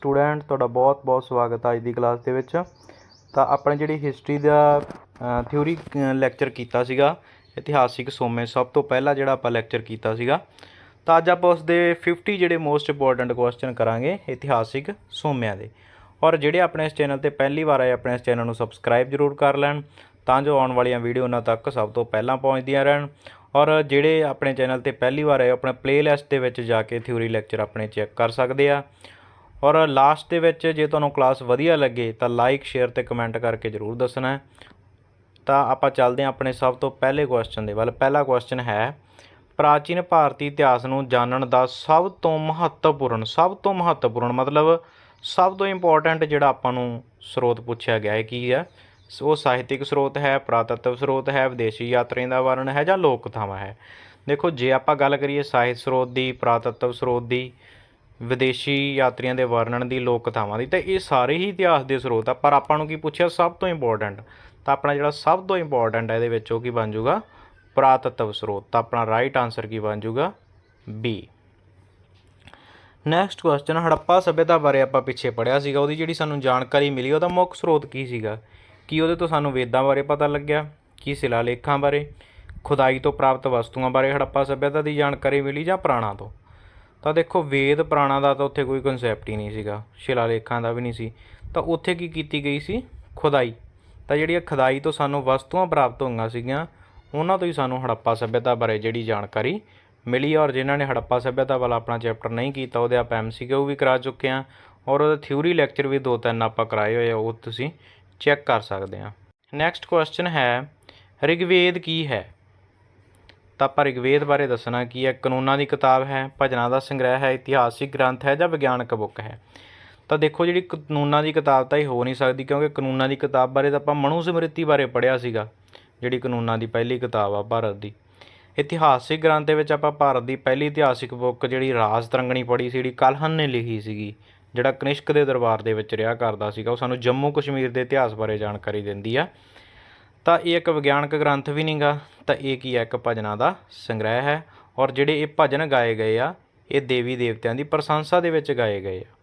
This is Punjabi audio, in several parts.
ਸਟੂਡੈਂਟ, ਤੁਹਾਡਾ ਬਹੁਤ-ਬਹੁਤ ਸਵਾਗਤ ਹੈ ਅੱਜ ਦੀ ਕਲਾਸ ਦੇ ਵਿੱਚ। ਤਾਂ ਆਪਣੇ ਜਿਹੜੀ ਹਿਸਟਰੀ ਦਾ ਥਿਊਰੀ ਲੈਕਚਰ ਕੀਤਾ ਸੀਗਾ, ਇਤਿਹਾਸਿਕ ਸੋਮੇ, ਸਭ ਤੋਂ ਪਹਿਲਾਂ ਜਿਹੜਾ ਆਪਾਂ ਲੈਕਚਰ ਕੀਤਾ ਸੀਗਾ। ਤਾਂ ਅੱਜ ਆਪਾਂ ਉਸ ਦੇ 50 ਜਿਹੜੇ ਮੋਸਟ ਇੰਪੋਰਟੈਂਟ ਕੁਐਸਚਨ ਕਰਾਂਗੇ, ਇਤਿਹਾਸਿਕ ਸੋਮਿਆਂ ਦੇ। ਔਰ ਜਿਹੜੇ ਆਪਣੇ ਇਸ ਚੈਨਲ ਤੇ ਪਹਿਲੀ ਵਾਰ ਆਏ, ਆਪਣੇ ਇਸ ਚੈਨਲ ਨੂੰ ਸਬਸਕ੍ਰਾਈਬ ਜ਼ਰੂਰ ਕਰ ਲੈਣ, ਤਾਂ ਜੋ ਆਉਣ ਵਾਲੀਆਂ ਵੀਡੀਓ ਉਹਨਾਂ ਤੱਕ ਸਭ ਤੋਂ ਪਹਿਲਾਂ ਪਹੁੰਚਦੀਆਂ ਰਹਿਣ। ਔਰ ਜਿਹੜੇ ਆਪਣੇ ਚੈਨਲ ਤੇ ਪਹਿਲੀ ਵਾਰ ਆਏ ਆਪਣੇ ਪਲੇਲਿਸਟ ਦੇ ਵਿੱਚ ਜਾ ਕੇ ਥਿਊਰੀ ਲੈਕਚਰ ਆਪਣੇ ਚੈੱਕ ਕਰ ਸਕਦੇ ਆ। ਔਰ ਲਾਸਟ ਦੇ ਵਿੱਚ ਜੇ ਤੁਹਾਨੂੰ ਕਲਾਸ ਵਧੀਆ ਲੱਗੇ ਤਾਂ ਲਾਈਕ ਸ਼ੇਅਰ ਤੇ ਕਮੈਂਟ ਕਰਕੇ ਜ਼ਰੂਰ ਦੱਸਣਾ ਤਾਂ ਆਪਾਂ ਚੱਲਦੇ ਹਾਂ ਆਪਣੇ ਸਭ ਤੋਂ ਪਹਿਲੇ ਕੁਐਸਚਨ ਦੇ ਵੱਲ। ਪਹਿਲਾ ਕੁਐਸਚਨ ਹੈ, ਪ੍ਰਾਚੀਨ ਭਾਰਤੀ ਇਤਿਹਾਸ ਨੂੰ ਜਾਣਨ ਦਾ ਸਭ ਤੋਂ ਮਹੱਤਵਪੂਰਨ, ਸਭ ਤੋਂ ਮਹੱਤਵਪੂਰਨ ਮਤਲਬ ਸਭ ਤੋਂ ਇੰਪੋਰਟੈਂਟ ਜਿਹੜਾ ਆਪਾਂ ਨੂੰ ਸਰੋਤ ਪੁੱਛਿਆ ਗਿਆ ਹੈ ਕੀ ਹੈ? ਸ- ਉਹ ਸਾਹਿਤਿਕ ਸਰੋਤ ਹੈ, ਪ੍ਰਾਤਤਵ ਸਰੋਤ ਹੈ, ਵਿਦੇਸ਼ੀ ਯਾਤਰੀਆਂ ਦਾ ਵਰਣਨ ਹੈ ਜਾਂ ਲੋਕ ਕਥਾਵਾਂ ਹੈ। ਦੇਖੋ, ਜੇ ਆਪਾਂ ਗੱਲ ਕਰੀਏ ਸਾਹਿਤ ਸਰੋਤ ਦੀ, ਪ੍ਰਾਤਤਵ ਸਰੋਤ ਦੀ ਵਿਦੇਸ਼ੀ ਯਾਤਰੀਆਂ ਦੇ ਵਰਣਨ ਦੀ ਲੋਕ ਕਥਾਵਾਂ ਦੀ। ਤਾਂ ਇਹ ਸਾਰੇ ਹੀ ਇਤਿਹਾਸ ਦੇ ਸਰੋਤ ਆ। ਪਰ ਆਪਾਂ ਨੂੰ ਕੀ ਪੁੱਛਿਆ? ਸਭ ਤੋਂ ਇੰਪੋਰਟੈਂਟ ਤਾਂ ਆਪਣਾ ਜਿਹੜਾ ਸਭ ਤੋਂ ਇੰਪੋਰਟੈਂਟ ਹੈ ਇਹਦੇ ਵਿੱਚ ਉਹ ਕੀ ਬਣ ਜਾਊਗਾ? ਪ੍ਰਾਤਤਵ ਸਰੋਤ। ਤਾਂ ਆਪਣਾ ਰਾਈਟ ਆਨਸਰ ਕੀ ਬਣ ਜਾਊਗਾ? ਬੀ ਨੈਕਸਟ ਕੁਐਸਚਨ ਹੜੱਪਾ ਸਭਿਅਤਾ ਬਾਰੇ ਆਪਾਂ ਪਿੱਛੇ ਪੜਿਆ ਸੀਗਾ। ਉਹਦੀ ਜਿਹੜੀ ਸਾਨੂੰ ਜਾਣਕਾਰੀ ਮਿਲੀ, ਉਹਦਾ ਮੁੱਖ ਸਰੋਤ ਕੀ ਸੀਗਾ? ਕੀ ਉਹਦੇ ਤੋਂ ਸਾਨੂੰ ਵੇਦਾਂ ਬਾਰੇ ਪਤਾ ਲੱਗਿਆ? ਕੀ ਸ਼ਿਲਾਲੇਖਾਂ ਬਾਰੇ? ਖੁਦਾਈ ਤੋਂ ਪ੍ਰਾਪਤ ਵਸਤੂਆਂ ਬਾਰੇ ਹੜੱਪਾ ਸਭਿਅਤਾ ਦੀ ਜਾਣਕਾਰੀ ਮਿਲੀ ਜਾਂ ਪੁਰਾਣਾ ਤੋਂ? ਤਾਂ ਦੇਖੋ, ਵੇਦ ਪੁਰਾਣਾ ਦਾ ਤਾਂ ਉੱਥੇ ਕੋਈ ਕਨਸੈਪਟ ਹੀ ਨਹੀਂ ਸੀਗਾ। ਸ਼ਿਲਾਲੇਖਾਂ ਦਾ ਵੀ ਨਹੀਂ ਸੀ। ਤਾਂ ਉੱਥੇ ਕੀ ਕੀਤੀ ਗਈ ਸੀ? ਖੁਦਾਈ। ਤਾਂ ਜਿਹੜੀਆਂ ਖੁਦਾਈ ਤੋਂ ਸਾਨੂੰ ਵਸਤੂਆਂ ਪ੍ਰਾਪਤ ਹੋਈਆਂ ਸੀਗੀਆਂ, ਉਹਨਾਂ ਤੋਂ ਹੀ ਸਾਨੂੰ ਹੜੱਪਾ ਸਭਿਅਤਾ ਬਾਰੇ ਜਿਹੜੀ ਜਾਣਕਾਰੀ ਮਿਲੀ ਔਰ ਜਿਨ੍ਹਾਂ ਨੇ ਹੜੱਪਾ ਸਭਿਅਤਾ ਵਾਲਾ ਆਪਣਾ ਚੈਪਟਰ ਨਹੀਂ ਕੀਤਾ, ਉਹਦੇ ਆਪਾਂ ਐਮਸੀਕਿਊ ਵੀ ਕਰਾ ਚੁੱਕੇ ਹਾਂ ਔਰ ਉਹਦੇ ਥਿਊਰੀ ਲੈਕਚਰ ਵੀ ਦੋ ਤਿੰਨ ਆਪਾਂ ਕਰਾਏ ਹੋਏ ਆ, ਉਹ ਤੁਸੀਂ ਚੈੱਕ ਕਰ ਸਕਦੇ ਹਾਂ। ਨੈਕਸਟ ਕੁਐਸਚਨ ਹੈ, ਰਿਗਵੇਦ ਕੀ ਹੈ? ਤਾਂ ਆਪਾਂ ਰਿਗਵੇਦ ਬਾਰੇ ਦੱਸਣਾ ਕੀ ਹੈ? ਕਾਨੂੰਨਾਂ ਦੀ ਕਿਤਾਬ ਹੈ, ਭਜਨਾਂ ਦਾ ਸੰਗ੍ਰਹਿ ਹੈ, ਇਤਿਹਾਸਿਕ ਗ੍ਰੰਥ ਹੈ ਜਾਂ ਵਿਗਿਆਨਕ ਬੁੱਕ ਹੈ? ਤਾਂ ਦੇਖੋ ਜਿਹੜੀ ਕਾਨੂੰਨਾਂ ਦੀ ਕਿਤਾਬ ਤਾਂ ਇਹ ਹੋ ਨਹੀਂ ਸਕਦੀ ਕਿਉਂਕਿ ਕਾਨੂੰਨਾਂ ਦੀ ਕਿਤਾਬ ਬਾਰੇ ਤਾਂ ਆਪਾਂ ਮਨੂ ਸਮ੍ਰਿਤੀ ਬਾਰੇ ਪੜ੍ਹਿਆ ਸੀਗਾ, ਜਿਹੜੀ ਕਾਨੂੰਨਾਂ ਦੀ ਪਹਿਲੀ ਕਿਤਾਬ ਆ ਭਾਰਤ ਦੀ। ਇਤਿਹਾਸਿਕ ਗ੍ਰੰਥ ਦੇ ਵਿੱਚ ਆਪਾਂ ਭਾਰਤ ਦੀ ਪਹਿਲੀ ਇਤਿਹਾਸਿਕ ਬੁੱਕ ਜਿਹੜੀ ਰਾਜ ਤਰੰਗਣੀ ਪੜ੍ਹੀ ਸੀ, ਜਿਹੜੀ ਕਲਹਨ ਨੇ ਲਿਖੀ ਸੀਗੀ, ਜਿਹੜਾ ਕਨਿਸ਼ਕ ਦੇ ਦਰਬਾਰ ਦੇ ਵਿੱਚ ਰਿਹਾ ਕਰਦਾ ਸੀਗਾ, ਉਹ ਸਾਨੂੰ ਜੰਮੂ ਕਸ਼ਮੀਰ ਦੇ ਇਤਿਹਾਸ ਬਾਰੇ ਜਾਣਕਾਰੀ ਦਿੰਦੀ ਆ। ਤਾਂ ਇਹ ਇੱਕ ਵਿਗਿਆਨਕ ਗ੍ਰੰਥ ਵੀ ਨਹੀਂਗਾ ਤਾਂ ਇਹ ਕੀ ਹੈ? ਇੱਕ ਭਜਨਾਂ ਦਾ ਸੰਗ੍ਰਹਿ ਹੈ ਔਰ ਜਿਹੜੇ ਇਹ ਭਜਨ ਗਾਏ ਗਏ ਆ, ਇਹ ਦੇਵੀ ਦੇਵਤਿਆਂ ਦੀ ਪ੍ਰਸ਼ੰਸਾ ਦੇ ਵਿੱਚ ਗਾਏ ਗਏ ਆ।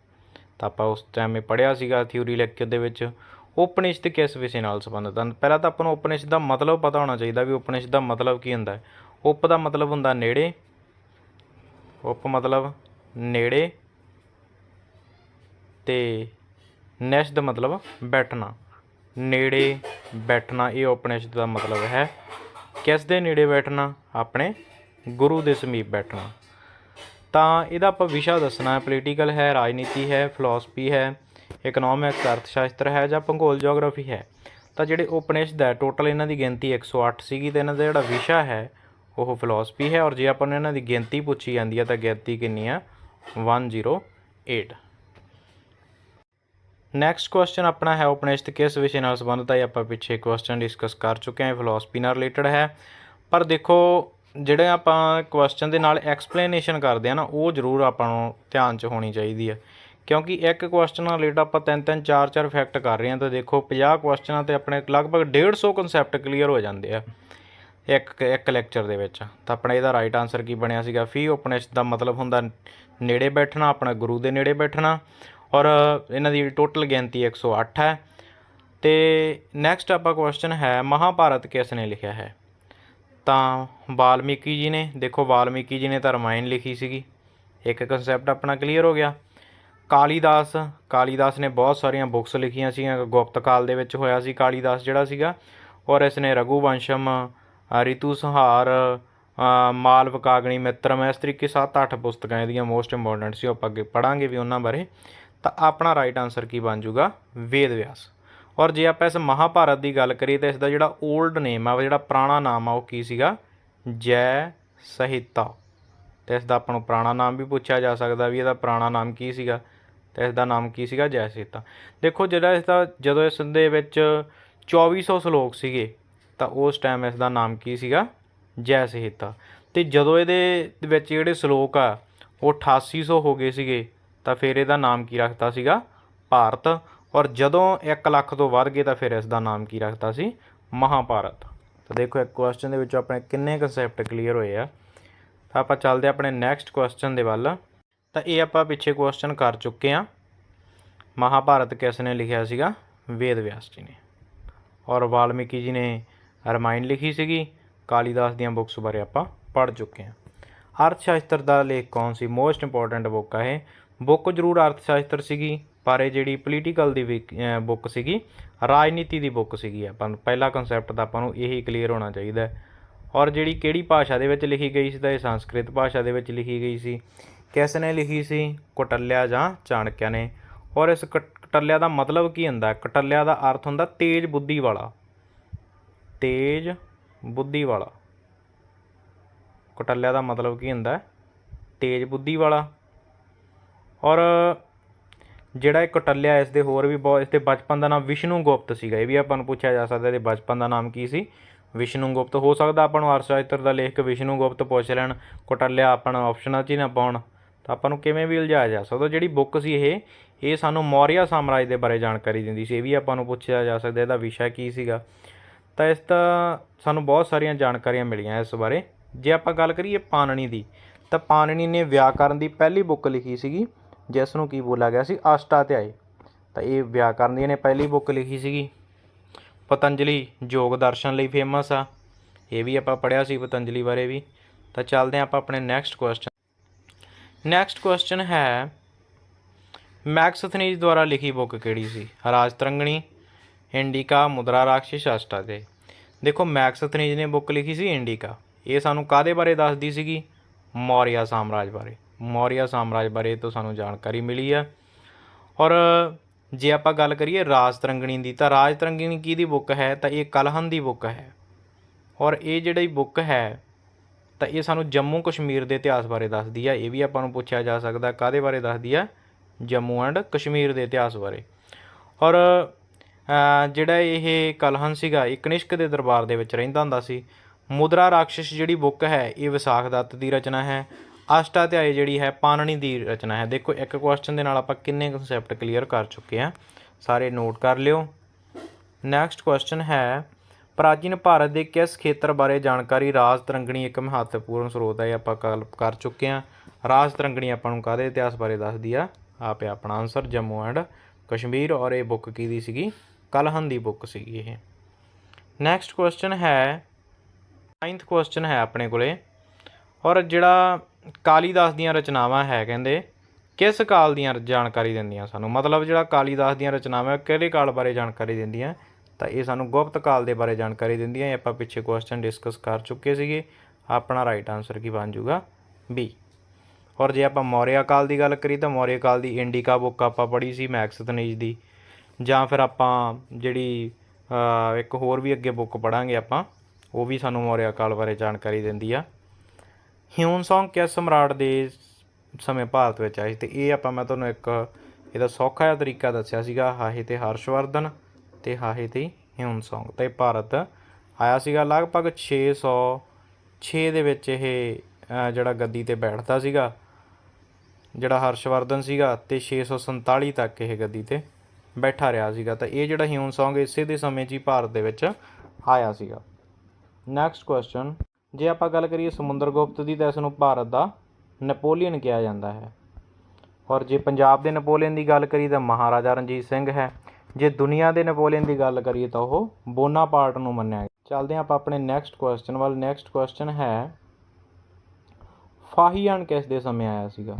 ਤਾਂ ਆਪਾਂ ਉਸ ਟਾਈਮ ਇਹ ਪੜ੍ਹਿਆ ਸੀਗਾ ਥਿਊਰੀ ਲੈਕਚਰ ਦੇ ਵਿੱਚ। ਉਪਨਿਸ਼ਦ ਕਿਸ ਵਿਸ਼ੇ ਨਾਲ ਸੰਬੰਧਿਤ ਹਨ? ਪਹਿਲਾਂ ਤਾਂ ਆਪਾਂ ਨੂੰ ਉਪਨਿਸ਼ਦ ਦਾ ਮਤਲਬ ਪਤਾ ਹੋਣਾ ਚਾਹੀਦਾ ਵੀ ਉਪਨਿਸ਼ਦ ਦਾ ਮਤਲਬ ਕੀ ਹੁੰਦਾ ਹੈ। ਉਪ ਦਾ ਮਤਲਬ ਹੁੰਦਾ ਨੇੜੇ, ਉਪ ਮਤਲਬ ਨੇੜੇ ਤੇ ਨਿਸ਼ ਦਾ ਮਤਲਬ ਬੈਠਣਾ। ਨੇੜੇ ਬੈਠਣਾ, ਇਹ ਉਪਨਿਸ਼ਦ ਦਾ ਮਤਲਬ ਹੈ। ਕਿਸ ਦੇ ਨੇੜੇ ਬੈਠਣਾ? ਆਪਣੇ ਗੁਰੂ ਦੇ ਸਮੀਪ ਬੈਠਣਾ। ਤਾਂ ਇਹਦਾ ਆਪਾਂ ਵਿਸ਼ਾ ਦੱਸਣਾ ਹੈ। ਪੋਲੀਟੀਕਲ ਹੈ, ਰਾਜਨੀਤੀ ਹੈ ਫਿਲਾਸਫੀ ਹੈ ਇਕਨੋਮਿਕਸ ਅਰਥ ਸ਼ਾਸਤਰ ਹੈ ਜਾਂ ਭੂਗੋਲ ਜੀਓਗ੍ਰਾਫੀ ਹੈ। ਤਾਂ ਜਿਹੜੇ ਉਪਨਿਸ਼ਦ ਹੈ ਟੋਟਲ ਇਹਨਾਂ ਦੀ ਗਿਣਤੀ 108 ਸੀਗੀ ਤੇ ਇਹਨਾਂ ਦਾ ਜਿਹੜਾ ਵਿਸ਼ਾ ਹੈ, ਉਹ ਫਿਲਾਸਫੀ ਹੈ। ਔਰ ਜੇ ਆਪਾਂ ਨੂੰ ਇਹਨਾਂ ਦੀ ਗਿਣਤੀ ਪੁੱਛੀ ਜਾਂਦੀ ਹੈ ਤਾਂ ਗਿਣਤੀ ਕਿੰਨੀ ਆ 108 ਨੈਕਸਟ ਕੁਐਸਚਨ ਆਪਣਾ ਹੈ ਉਪਨਿਸ਼ਦ ਕਿਸ ਵਿਸ਼ੇ ਨਾਲ ਸੰਬੰਧਿਤ ਹੈ? ਇਹ ਆਪਾਂ ਪਿੱਛੇ ਕੁਐਸਚਨ ਡਿਸਕਸ ਕਰ ਚੁੱਕੇ ਹਾਂ ਫਿਲਾਸਫੀ ਨਾਲ ਰਿਲੇਟਡ ਹੈ। ਪਰ ਦੇਖੋ, ਜਿਹੜੇ ਆਪਾਂ ਕੁਐਸਚਨ ਦੇ ਨਾਲ ਐਕਸਪਲੇਨੇਸ਼ਨ ਕਰਦੇ ਆ ਨਾ, ਉਹ ਜ਼ਰੂਰ ਆਪਾਂ ਨੂੰ ਧਿਆਨ 'ਚ ਹੋਣੀ ਚਾਹੀਦੀ ਹੈ। ਕਿਉਂਕਿ ਇੱਕ ਕੁਐਸਚਨ ਨਾਲ ਰਿਲੇਟਡ ਆਪਾਂ ਤਿੰਨ ਤਿੰਨ, ਚਾਰ ਚਾਰ ਫੈਕਟ ਕਰ ਰਹੇ ਹਾਂ, ਤਾਂ ਦੇਖੋ 50 ਕੁਐਸਚਨਾਂ ਤੇ ਆਪਣੇ ਲਗਭਗ 150 ਕਨਸੈਪਟ ਕਲੀਅਰ ਹੋ ਜਾਂਦੇ ਆ ਇੱਕ ਇੱਕ ਲੈਕਚਰ ਦੇ ਵਿੱਚ। ਤਾਂ ਆਪਣਾ ਇਹਦਾ ਰਾਈਟ ਆਨਸਰ ਕੀ ਬਣਿਆ ਸੀਗਾ? ਫੀ ਉਪਨਿਸ਼ਦ ਦਾ ਮਤਲਬ ਹੁੰਦਾ ਨੇੜੇ ਬੈਠਣਾ, ਆਪਣਾ ਗੁਰੂ ਦੇ ਨੇੜੇ ਬੈਠਣਾ। ਔਰ ਇਹਨਾਂ ਦੀ ਟੋਟਲ ਗਿਣਤੀ 108 ਹੈ। ਤੇ ਨੈਕਸਟ ਆਪਾਂ ਕੁਐਸਚਨ ਹੈ ਮਹਾਭਾਰਤ ਕਿਸ ਨੇ ਲਿਖਿਆ ਹੈ? ਤਾਂ ਵਾਲਮੀਕੀ ਜੀ ਨੇ ਦੇਖੋ ਵਾਲਮੀਕੀ ਜੀ ਨੇ ਤਾਂ ਰਾਮਾਇਣ ਲਿਖੀ ਸੀਗੀ। ਇੱਕ ਕਨਸੈਪਟ ਆਪਣਾ ਕਲੀਅਰ ਹੋ ਗਿਆ। ਕਾਲੀਦਾਸ ਕਾਲੀਦਾਸ ਨੇ ਬਹੁਤ ਸਾਰੀਆਂ ਬੁੱਕਸ ਲਿਖੀਆਂ ਸੀਗੀਆਂ ਗੁਪਤ ਕਾਲ ਦੇ ਵਿੱਚ ਹੋਇਆ ਸੀ ਕਾਲੀਦਾਸ ਜਿਹੜਾ ਸੀਗਾ। ਔਰ ਇਸ ਨੇ ਰਘੂਵੰਸ਼ਮ ਅ, ਰਿਤੂ ਸੰਹਾਰ ਅ, ਮਾਲਵਕਾਗਣੀ ਮਿੱਤਰਮ ਇਸ ਤਰੀਕੇ 7-8 ਪੁਸਤਕਾਂ ਇਹਦੀਆਂ ਮੋਸਟ ਇੰਪੋਰਟੈਂਟ ਸੀ। ਉਹ ਆਪਾਂ ਅੱਗੇ ਪੜਾਂਗੇ ਵੀ ਉਹਨਾਂ ਬਾਰੇ। ਤਾਂ ਆਪਣਾ ਰਾਈਟ ਆਨਸਰ ਕੀ ਬਣ ਜਾਊਗਾ? ਵੇਦ ਵਿਆਸ। ਔਰ ਜੇ ਆਪਾਂ ਇਸ ਮਹਾਭਾਰਤ ਦੀ ਗੱਲ ਕਰੀਏ ਤਾਂ ਇਸ ਦਾ ਜਿਹੜਾ 올ਡ ਨੇਮ ਆ, ਜਿਹੜਾ ਪੁਰਾਣਾ ਨਾਮ ਆ, ਉਹ ਕੀ ਸੀਗਾ? ਜੈ ਸਹਿਤਾ। ਤੇ ਇਸ ਦਾ ਆਪਾਂ ਨੂੰ ਪੁਰਾਣਾ ਨਾਮ ਵੀ ਪੁੱਛਿਆ ਜਾ ਸਕਦਾ ਵੀ ਇਹਦਾ ਪੁਰਾਣਾ ਨਾਮ ਕੀ ਸੀਗਾ? ਤੇ ਇਸ ਦਾ ਨਾਮ ਕੀ ਸੀਗਾ? ਜੈ ਸਹਿਤਾ। ਦੇਖੋ, ਜਿਹੜਾ ਇਸ ਦਾ ਜਦੋਂ ਇਸ ਦੇ ਵਿੱਚ 2400 ਸ਼ਲੋਕ ਸੀਗੇ, ਤਾਂ ਉਸ ਟਾਈਮ ਇਸ ਦਾ ਨਾਮ ਕੀ ਸੀਗਾ? ਜੈ ਸਹਿਤਾ। ਤੇ ਜਦੋਂ ਇਹਦੇ ਵਿੱਚ ਜਿਹੜੇ ਸ਼ਲੋਕ ਆ, ਉਹ 8800 ਹੋ ਗਏ ਸੀਗੇ ਤਾਂ ਫਿਰ ਇਹਦਾ ਨਾਮ ਕੀ ਰੱਖਤਾ ਸੀਗਾ? ਭਾਰਤ। ਔਰ ਜਦੋਂ 1 ਲੱਖ ਤੋਂ ਵੱਧ ਗਏ ਤਾਂ ਫਿਰ ਇਸ ਦਾ ਨਾਮ ਕੀ ਰੱਖਤਾ ਸੀ? ਮਹਾਭਾਰਤ। ਤਾਂ ਦੇਖੋ, ਇੱਕ ਕੁਐਸਚਨ ਦੇ ਵਿੱਚ ਆਪਣੇ ਕਿੰਨੇ ਕਨਸੈਪਟ ਕਲੀਅਰ ਹੋਏ ਆ। ਤਾਂ ਆਪਾਂ ਚੱਲਦੇ ਹਾਂ ਆਪਣੇ ਨੈਕਸਟ ਕੁਐਸਚਨ ਦੇ ਵੱਲ। ਤਾਂ ਇਹ ਆਪਾਂ ਪਿੱਛੇ ਕੁਐਸਚਨ ਕਰ ਚੁੱਕੇ ਆ ਮਹਾਭਾਰਤ ਕਿਸ ਨੇ ਲਿਖਿਆ ਸੀਗਾ? ਵੇਦ ਵਿਆਸ ਜੀ ਨੇ। ਔਰ ਵਾਲਮੀਕੀ ਜੀ ਨੇ ਰਾਮਾਇਣ ਲਿਖੀ ਸੀਗੀ। ਕਾਲੀਦਾਸ ਦੀਆਂ ਬੁੱਕਸ ਬਾਰੇ ਆਪਾਂ ਪੜ੍ਹ ਚੁੱਕੇ ਹਾਂ। ਅਰਥ ਸ਼ਾਸਤਰ ਦਾ ਲੇਖ ਕੌਣ ਸੀ? ਮੋਸਟ ਇੰਪੋਰਟੈਂਟ ਬੁੱਕ ਆ ਇਹ। ਬੁੱਕ ਜ਼ਰੂਰ ਅਰਥ ਸ਼ਾਸਤਰ ਸੀਗੀ, ਪਰ ਇਹ ਜਿਹੜੀ ਪੋਲੀਟੀਕਲ ਦੀ ਬੁੱਕ ਸੀਗੀ, ਰਾਜਨੀਤੀ ਦੀ ਬੁੱਕ ਸੀਗੀ ਆਪਾਂ ਨੂੰ। ਪਹਿਲਾ ਕਨਸੈਪਟ ਤਾਂ ਆਪਾਂ ਨੂੰ ਇਹੀ ਕਲੀਅਰ ਹੋਣਾ ਚਾਹੀਦਾ ਔਰ ਜਿਹੜੀ ਕਿਹੜੀ ਭਾਸ਼ਾ ਦੇ ਵਿੱਚ ਲਿਖੀ ਗਈ ਸੀ ਤਾਂ ਇਹ ਸੰਸਕ੍ਰਿਤ ਭਾਸ਼ਾ ਦੇ ਵਿੱਚ ਲਿਖੀ ਗਈ ਸੀ। ਕਿਸ ਨੇ ਲਿਖੀ ਸੀ? ਕੌਟਲਿਆ ਜਾਂ ਚਾਣਕਿਆ ਨੇ। ਔਰ ਇਸ ਕਟ- ਕਟੱਲਿਆ ਦਾ ਮਤਲਬ ਕੀ ਹੁੰਦਾ? ਹੈ? ਕਟੱਲਿਆ ਦਾ ਅਰਥ ਹੁੰਦਾ ਤੇਜ਼ ਬੁੱਧੀ ਵਾਲਾ। ਤੇਜ਼ ਬੁੱਧੀ ਵਾਲਾ। ਕਟੱਲਿਆ ਦਾ ਮਤਲਬ ਕੀ ਹੁੰਦਾ? ਤੇਜ਼ ਬੁੱਧੀ ਵਾਲਾ। ਔਰ ਜਿਹੜਾ ਇਹ ਕਟੱਲਿਆ ਇਸ ਦੇ ਹੋਰ ਵੀ ਬਹੁਤ, ਇਸ ਦੇ ਬਚਪਨ ਦਾ ਨਾਮ ਵਿਸ਼ਨੂੰ ਗੁਪਤ ਸੀਗਾ। ਇਹ ਵੀ ਆਪਾਂ ਨੂੰ ਪੁੱਛਿਆ ਜਾ ਸਕਦਾ ਇਹਦੇ ਬਚਪਨ ਦਾ ਨਾਮ ਕੀ ਸੀ? ਵਿਸ਼ਨੂੰ ਗੁਪਤ। ਹੋ ਸਕਦਾ ਆਪਾਂ ਨੂੰ ਅਰਸ਼ਾਇਤਰ ਦਾ ਲੇਖਕ ਵਿਸ਼ਨੂੰ ਗੁਪਤ ਪੁੱਛ ਲੈਣ ਕਟੱਲਿਆ ਆਪਾਂ ਨੂੰ ਆਪਸ਼ਨਾਂ 'ਚ ਹੀ ਨਾ ਪਾਉਣ। ਤਾਂ ਆਪਾਂ ਨੂੰ ਕਿਵੇਂ ਵੀ ਉਲਝਾਇਆ ਜਾ ਸਕਦਾ। ਜਿਹੜੀ ਬੁੱਕ ਸੀ ਇਹ ਇਹ ਸਾਨੂੰ ਮੌਰੀਆ ਸਾਮਰਾਜ ਦੇ ਬਾਰੇ ਜਾਣਕਾਰੀ ਦਿੰਦੀ ਸੀ। ਇਹ ਵੀ ਆਪਾਂ ਨੂੰ ਪੁੱਛਿਆ ਜਾ ਸਕਦਾ ਇਹਦਾ ਵਿਸ਼ਾ ਕੀ ਸੀਗਾ। ਤਾਂ ਇਸ ਦਾ ਸਾਨੂੰ ਬਹੁਤ ਸਾਰੀਆਂ ਜਾਣਕਾਰੀਆਂ ਮਿਲੀਆਂ ਇਸ ਬਾਰੇ। ਜੇ ਆਪਾਂ ਗੱਲ ਕਰੀਏ ਪਾਣਨੀ ਦੀ, ਤਾਂ ਪਾਣਨੀ ਨੇ ਵਿਆਕਰਨ ਦੀ ਪਹਿਲੀ ਬੁੱਕ ਲਿਖੀ ਸੀਗੀ। ਜਿਸ ਨੂੰ ਕੀ ਬੋਲਿਆ ਗਿਆ ਸੀ, ਆਸਟਾ ਅਸ਼ਟਾਧਿਆਏ ਤਾਂ ਇਹ ਵਿਆਕਰਨ ਦੀ ਇਹਨੇ ਪਹਿਲੀ ਬੁੱਕ ਲਿਖੀ ਸੀਗੀ। ਪਤੰਜਲੀ ਯੋਗ ਦਰਸ਼ਨ ਲਈ ਫੇਮਸ ਆ। ਇਹ ਵੀ ਆਪਾਂ ਪੜਿਆ ਸੀ ਪਤੰਜਲੀ ਬਾਰੇ ਵੀ। ਤਾਂ ਚੱਲਦੇ ਹਾਂ ਆਪਾਂ ਆਪਣੇ ਨੈਕਸਟ ਕੁਐਸਚਨ ਨੈਕਸਟ ਕੁਐਸਚਨ ਹੈ, ਮੈਕਸਥਨੀਜ ਦੁਆਰਾ ਲਿਖੀ ਬੁੱਕ ਕਿਹੜੀ ਸੀ? ਰਾਜ ਤਰੰਗਣੀ, ਇੰਡੀਕਾ, ਮੁਦਰਾ ਰਾਖਸ਼ ਅਸ਼ਟਾਧਿਆਏ ਦੇਖੋ, ਮੈਕਸਥਨੀਜ ਨੇ ਬੁੱਕ ਲਿਖੀ ਸੀ ਇੰਡੀਕਾ। ਇਹ ਸਾਨੂੰ ਕਾਦੇ ਬਾਰੇ ਦੱਸਦੀ ਸੀਗੀ? ਮੌਰੀਆ ਸਾਮਰਾਜ ਬਾਰੇ। ਮੌਰੀਆ ਸਾਮਰਾਜ ਬਾਰੇ ਤੋਂ ਸਾਨੂੰ ਜਾਣਕਾਰੀ ਮਿਲੀ ਆ। ਔਰ ਜੇ ਆਪਾਂ ਗੱਲ ਕਰੀਏ ਰਾਜ ਤਰੰਗਣੀ ਦੀ, ਤਾਂ ਰਾਜ ਤਰੰਗਣੀ ਕਿਹਦੀ ਬੁੱਕ ਹੈ? ਤਾਂ ਇਹ ਕਲਹਨ ਦੀ ਬੁੱਕ ਹੈ। ਔਰ ਇਹ ਜਿਹੜੀ ਬੁੱਕ ਹੈ, ਤਾਂ ਇਹ ਸਾਨੂੰ ਜੰਮੂ ਕਸ਼ਮੀਰ ਦੇ ਇਤਿਹਾਸ ਬਾਰੇ ਦੱਸਦੀ ਆ। ਇਹ ਵੀ ਆਪਾਂ ਨੂੰ ਪੁੱਛਿਆ ਜਾ ਸਕਦਾ ਕਾਦੇ ਬਾਰੇ ਦੱਸਦੀ ਆ? ਜੰਮੂ ਐਂਡ ਕਸ਼ਮੀਰ ਦੇ ਇਤਿਹਾਸ ਬਾਰੇ। ਔਰ ਜਿਹੜਾ ਇਹ ਕਲਹਨ ਸੀਗਾ, ਇਹ ਕਨਿਸ਼ਕ ਦੇ ਦਰਬਾਰ ਦੇ ਵਿੱਚ ਰਹਿੰਦਾ ਹੁੰਦਾ ਸੀ। ਮੁਦਰਾ ਰਾਖਸ਼ ਜਿਹੜੀ ਬੁੱਕ ਹੈ, ਇਹ ਵਿਸਾਖ ਦੱਤ ਦੀ ਰਚਨਾ ਹੈ। ਅਸ਼ਟਾਧਿਆਏ ਜਿਹੜੀ ਹੈ ਪਾਣਨੀ ਦੀ ਰਚਨਾ ਹੈ। ਦੇਖੋ, ਇੱਕ ਕੁਐਸਚਨ ਦੇ ਨਾਲ ਆਪਾਂ ਕਿੰਨੇ ਕਨਸੈਪਟ ਕਲੀਅਰ ਕਰ ਚੁੱਕੇ ਆ ਸਾਰੇ ਨੋਟ ਕਰ ਲਿਓ। ਨੈਕਸਟ ਕੁਐਸਚਨ ਹੈ, ਪ੍ਰਾਚੀਨ ਭਾਰਤ ਦੇ ਕਿਸ ਖੇਤਰ ਬਾਰੇ ਜਾਣਕਾਰੀ ਰਾਜ ਤਰੰਗਣੀ ਇੱਕ ਮਹੱਤਵਪੂਰਨ ਸਰੋਤ ਹੈ ਆਪਾਂ ਗੱਲ ਕਰ ਚੁੱਕੇ ਆ ਰਾਜ ਤਰੰਗਣੀ ਆਪਾਂ ਨੂੰ ਕਾਹਦੇ ਇਤਿਹਾਸ ਬਾਰੇ ਦੱਸਦੀ ਆ? ਆਪੇ ਆਪਣਾ ਆਨਸਰ ਜੰਮੂ ਐਂਡ ਕਸ਼ਮੀਰ, ਔਰ ਇਹ ਬੁੱਕ ਕਿਹਦੀ ਸੀਗੀ? ਕਲਹਨ ਦੀ ਬੁੱਕ ਸੀਗੀ ਇਹ। ਨੈਕਸਟ ਕੁਐਸਚਨ ਹੈ 9th ਕੁਐਸਚਨ ਹੈ ਆਪਣੇ ਕੋਲੇ। ਔਰ ਜਿਹੜਾ ਕਾਲੀਦਾਸ ਦੀਆਂ ਰਚਨਾਵਾਂ ਹੈ ਕਹਿੰਦੇ, ਕਿਸ ਕਾਲ ਦੀਆਂ ਜਾਣਕਾਰੀ ਦਿੰਦੀਆਂ ਸਾਨੂੰ? ਮਤਲਬ ਜਿਹੜਾ ਕਾਲੀਦਾਸ ਦੀਆਂ ਰਚਨਾਵਾਂ ਕਿਹੜੇ ਕਾਲ ਬਾਰੇ ਜਾਣਕਾਰੀ ਦਿੰਦੀਆਂ? ਤਾਂ ਇਹ ਸਾਨੂੰ ਗੁਪਤ ਕਾਲ ਦੇ ਬਾਰੇ ਜਾਣਕਾਰੀ ਦਿੰਦੀਆਂ। ਇਹ ਆਪਾਂ ਪਿੱਛੇ ਕੁਐਸਚਨ ਡਿਸਕਸ ਕਰ ਚੁੱਕੇ ਸੀਗੇ। ਆਪਣਾ ਰਾਈਟ ਆਨਸਰ ਕੀ ਬਣ ਜਾਊਗਾ? ਬੀ ਔਰ ਜੇ ਆਪਾਂ ਮੌਰੀਆ ਕਾਲ ਦੀ ਗੱਲ ਕਰੀ ਤਾਂ ਮੌਰੀਆ ਕਾਲ ਦੀ ਇੰਡੀਕਾ ਬੁੱਕ ਆਪਾਂ ਪੜ੍ਹੀ ਸੀ ਮੈਕਸ ਮੈਕਸਥਨੀਜ ਦੀ। ਜਾਂ ਫਿਰ ਆਪਾਂ ਜਿਹੜੀ ਇੱਕ ਹੋਰ ਵੀ ਅੱਗੇ ਬੁੱਕ ਪੜਾਂਗੇ ਆਪਾਂ, ਉਹ ਵੀ ਸਾਨੂੰ ਮੌਰੀਆ ਕਾਲ ਬਾਰੇ ਜਾਣਕਾਰੀ ਦਿੰਦੀ ਆ। ਹਿਊਨ ਸੌਂਗ ਕਿਸ ਸਮਰਾਟ ਦੇ ਸਮੇਂ ਭਾਰਤ ਵਿੱਚ ਆਈ ਤੇ ਇਹ ਆਪਾਂ ਮੈਂ ਤੁਹਾਨੂੰ ਇੱਕ ਇਹਦਾ ਸੌਖਾ ਜਿਹਾ ਤਰੀਕਾ ਦੱਸਿਆ ਸੀਗਾ, ਹਾਹੇ ਤੇ ਹਰਸ਼ਵਰਧਨ ਤੇ ਹਾਹੇ ਤੇ ਹਿਊਨ ਸੌਂਗ ਤੇ ਭਾਰਤ ਆਇਆ ਸੀਗਾ ਲਗਭਗ 606 ਦੇ ਵਿੱਚ ਇਹ ਜਿਹੜਾ ਗੱਦੀ ਤੇ ਬੈਠਦਾ ਸੀਗਾ, ਜਿਹੜਾ ਹਰਸ਼ਵਰਧਨ ਸੀਗਾ ਤੇ 647 ਤੱਕ ਇਹ ਗੱਦੀ ਤੇ ਬੈਠਾ ਰਿਹਾ ਸੀਗਾ। ਤਾਂ ਇਹ ਜਿਹੜਾ ਹਿਊਨ ਸੌਂਗ ਇਸੇ ਦੇ ਸਮੇਂ 'ਚ ਹੀ ਭਾਰਤ ਦੇ ਵਿੱਚ ਆਇਆ ਸੀਗਾ। ਨੈਕਸਟ ਕੁਐਸਚਨ ਜੇ ਆਪਾਂ ਗੱਲ ਕਰੀਏ ਸਮੁੰਦਰ ਗੁਪਤ ਦੀ, ਤਾਂ ਇਸ ਨੂੰ ਭਾਰਤ ਦਾ ਨੈਪੋਲੀਅਨ ਕਿਹਾ ਜਾਂਦਾ ਹੈ। ਔਰ ਜੇ ਪੰਜਾਬ ਦੇ ਨੈਪੋਲੀਅਨ ਦੀ ਗੱਲ ਕਰੀਏ, ਤਾਂ ਮਹਾਰਾਜਾ ਰਣਜੀਤ ਸਿੰਘ ਹੈ। ਜੇ ਦੁਨੀਆ ਦੇ ਨੈਪੋਲੀਅਨ ਦੀ ਗੱਲ ਕਰੀਏ, ਤਾਂ ਉਹ ਬੋਨਾਪਾਰਟ ਨੂੰ ਮੰਨਿਆ ਗਿਆ। ਚੱਲਦੇ ਹਾਂ ਆਪਾਂ ਆਪਣੇ ਨੈਕਸਟ ਕੁਐਸਚਨ ਵੱਲ। ਨੈਕਸਟ ਕੁਐਸਚਨ ਹੈ, ਫਾਹੀਆਨ ਕਿਸ ਦੇ ਸਮੇਂ ਆਇਆ ਸੀਗਾ?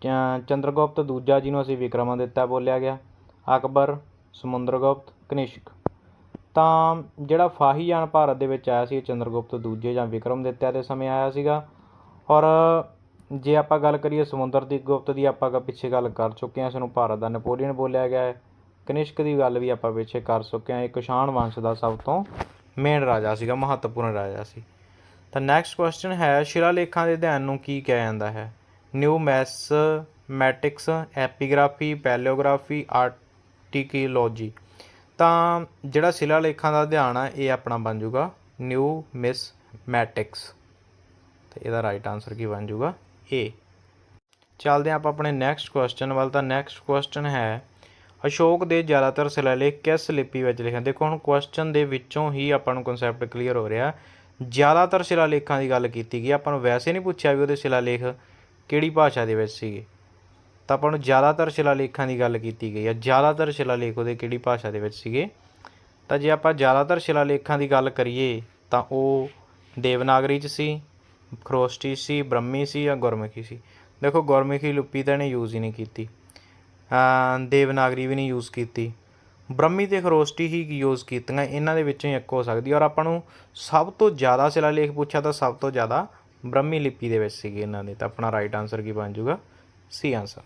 ਕਿਆ ਚੰਦਰਗੁਪਤ ਦੂਜਾ ਜਿਹਨੂੰ ਅਸੀਂ ਵਿਕਰਮਾਦਿੱਤਾ ਬੋਲਿਆ ਗਿਆ, ਅਕਬਰ, ਸਮੁੰਦਰਗੁਪਤ, ਕਨਿਸ਼ਕ। ਤਾਂ ਜਿਹੜਾ ਫਾਹੀਆਨ ਭਾਰਤ ਦੇ ਵਿੱਚ ਆਇਆ ਸੀ, ਇਹ ਚੰਦਰਗੁਪਤ ਦੂਜੇ ਜਾਂ ਵਿਕਰਮਦਿੱਤਾ ਦੇ ਸਮੇਂ ਆਇਆ ਸੀਗਾ। ਔਰ ਜੇ ਆਪਾਂ ਗੱਲ ਕਰੀਏ ਸਮੁੰਦਰ ਦੀ, ਗੁਪਤ ਦੀ ਆਪਾਂ ਕ- ਪਿੱਛੇ ਗੱਲ ਕਰ ਚੁੱਕੇ ਹਾਂ, ਇਸ ਨੂੰ ਭਾਰਤ ਦਾ ਨੈਪੋਲੀਅਨ ਬੋਲਿਆ ਗਿਆ ਹੈ। ਕਨਿਸ਼ਕ ਦੀ ਗੱਲ ਵੀ ਆਪਾਂ ਪਿੱਛੇ ਕਰ ਚੁੱਕੇ ਹਾਂ। ਇਹ ਕੁਸ਼ਾਣ ਵੰਸ਼ ਦਾ ਸਭ ਤੋਂ ਮੇਨ ਰਾਜਾ ਸੀਗਾ, ਮਹੱਤਵਪੂਰਨ ਰਾਜਾ ਸੀ। ਤਾਂ ਨੈਕਸਟ ਕੁਐਸਚਨ ਹੈ, ਸ਼ਿਲਾਲੇਖਾਂ ਦੇ ਅਧਿਐਨ ਨੂੰ ਕੀ ਕਿਹਾ ਜਾਂਦਾ ਹੈ? ਨਿਊ ਨਿਊਮੈਸਮੈਟਿਕਸ ਐਪੀਗ੍ਰਾਫੀ ਪੈਲਿਓਗ੍ਰਾਫੀ ਆਰਟੀਕੀਓਲੋਜੀ ਤਾਂ ਜਿਹੜਾ ਸਿਲਾ ਲੇਖਾਂ ਦਾ ਅਧਿਐਨ ਆ, ਇਹ ਆਪਣਾ ਬਣ ਜਾਊਗਾ ਮੈਟਿਕਸ ਤੇ ਇਹਦਾ ਰਾਈਟ ਆਨਸਰ ਕੀ ਬਣ ਜਾਊਗਾ? ਏ ਚੱਲਦੇ ਹਾਂ ਆਪਾਂ ਆਪਣੇ ਨੈਕਸਟ ਕੁਐਸਚਨ ਵੱਲ। ਤਾਂ ਨੈਕਸਟ ਕੁਐਸਚਨ ਹੈ, ਅਸ਼ੋਕ ਦੇ ਜ਼ਿਆਦਾਤਰ ਸ਼ਿਲਾਲੇਖ ਕਿਸ ਲਿਪੀ ਵਿੱਚ ਲਿਖੇ? ਦੇਖੋ, ਹੁਣ ਕੁਐਸਚਨ ਦੇ ਵਿੱਚੋਂ ਹੀ ਆਪਾਂ ਨੂੰ ਕਨਸੈਪਟ ਕਲੀਅਰ ਹੋ ਰਿਹਾ। ਜ਼ਿਆਦਾਤਰ ਸ਼ਿਲਾਲੇਖਾਂ ਦੀ ਗੱਲ ਕੀਤੀ ਗਈ। ਆਪਾਂ ਨੂੰ ਵੈਸੇ ਨਹੀਂ ਪੁੱਛਿਆ ਵੀ ਉਹਦੇ ਸ਼ਿਲਾਲੇਖ ਕਿਹੜੀ ਭਾਸ਼ਾ ਦੇ ਵਿੱਚ ਸੀਗੇ। ਤਾਂ ਆਪਾਂ ਨੂੰ ਜ਼ਿਆਦਾਤਰ ਸ਼ਿਲਾਲੇਖਾਂ ਦੀ ਗੱਲ ਕੀਤੀ ਗਈ ਹੈ ਜ਼ਿਆਦਾਤਰ ਸ਼ਿਲਾਲੇਖ ਉਹਦੇ ਕਿਹੜੀ ਭਾਸ਼ਾ ਦੇ ਵਿੱਚ ਸੀਗੇ? ਤਾਂ ਜੇ ਆਪਾਂ ਜ਼ਿਆਦਾਤਰ ਸ਼ਿਲਾਲੇਖਾਂ ਦੀ ਗੱਲ ਕਰੀਏ, ਤਾਂ ਉਹ ਦੇਵਨਾਗਰੀ 'ਚ ਸੀ, ਖਰੋਸ਼ਟੀ ਸੀ, ਬ੍ਰਹਮੀ ਸੀ ਜਾਂ ਗੁਰਮੁਖੀ ਸੀ। ਦੇਖੋ, ਗੁਰਮੁਖੀ ਲਿਪੀ ਤਾਂ ਇਹਨੇ ਯੂਜ਼ ਹੀ ਨਹੀਂ ਕੀਤੀ। ਦੇਵਨਾਗਰੀ ਵੀ ਨਹੀਂ ਯੂਜ਼ ਕੀਤੀ। ਬ੍ਰਹਮੀ ਤੇ ਖਰੋਸ਼ਟੀ ਹੀ ਯੂਜ਼ ਕੀਤੀਆਂ, ਇਹਨਾਂ ਦੇ ਵਿੱਚੋਂ ਹੀ ਇੱਕ ਹੋ ਸਕਦੀ ਔਰ ਆਪਾਂ ਨੂੰ ਸਭ ਤੋਂ ਜ਼ਿਆਦਾ ਸ਼ਿਲਾਲੇਖ ਪੁੱਛਿਆ ਤਾਂ ਸਭ ਤੋਂ ਜ਼ਿਆਦਾ ਬ੍ਰਹਮੀ ਲਿਪੀ ਦੇ ਵਿੱਚ ਸੀਗੇ ਇਹਨਾਂ ਦੇ। ਤਾਂ ਆਪਣਾ ਰਾਈਟ ਆਨਸਰ ਕੀ ਬਣ ਜਾਊਗਾ? ਸੀ ਆਨਸਰ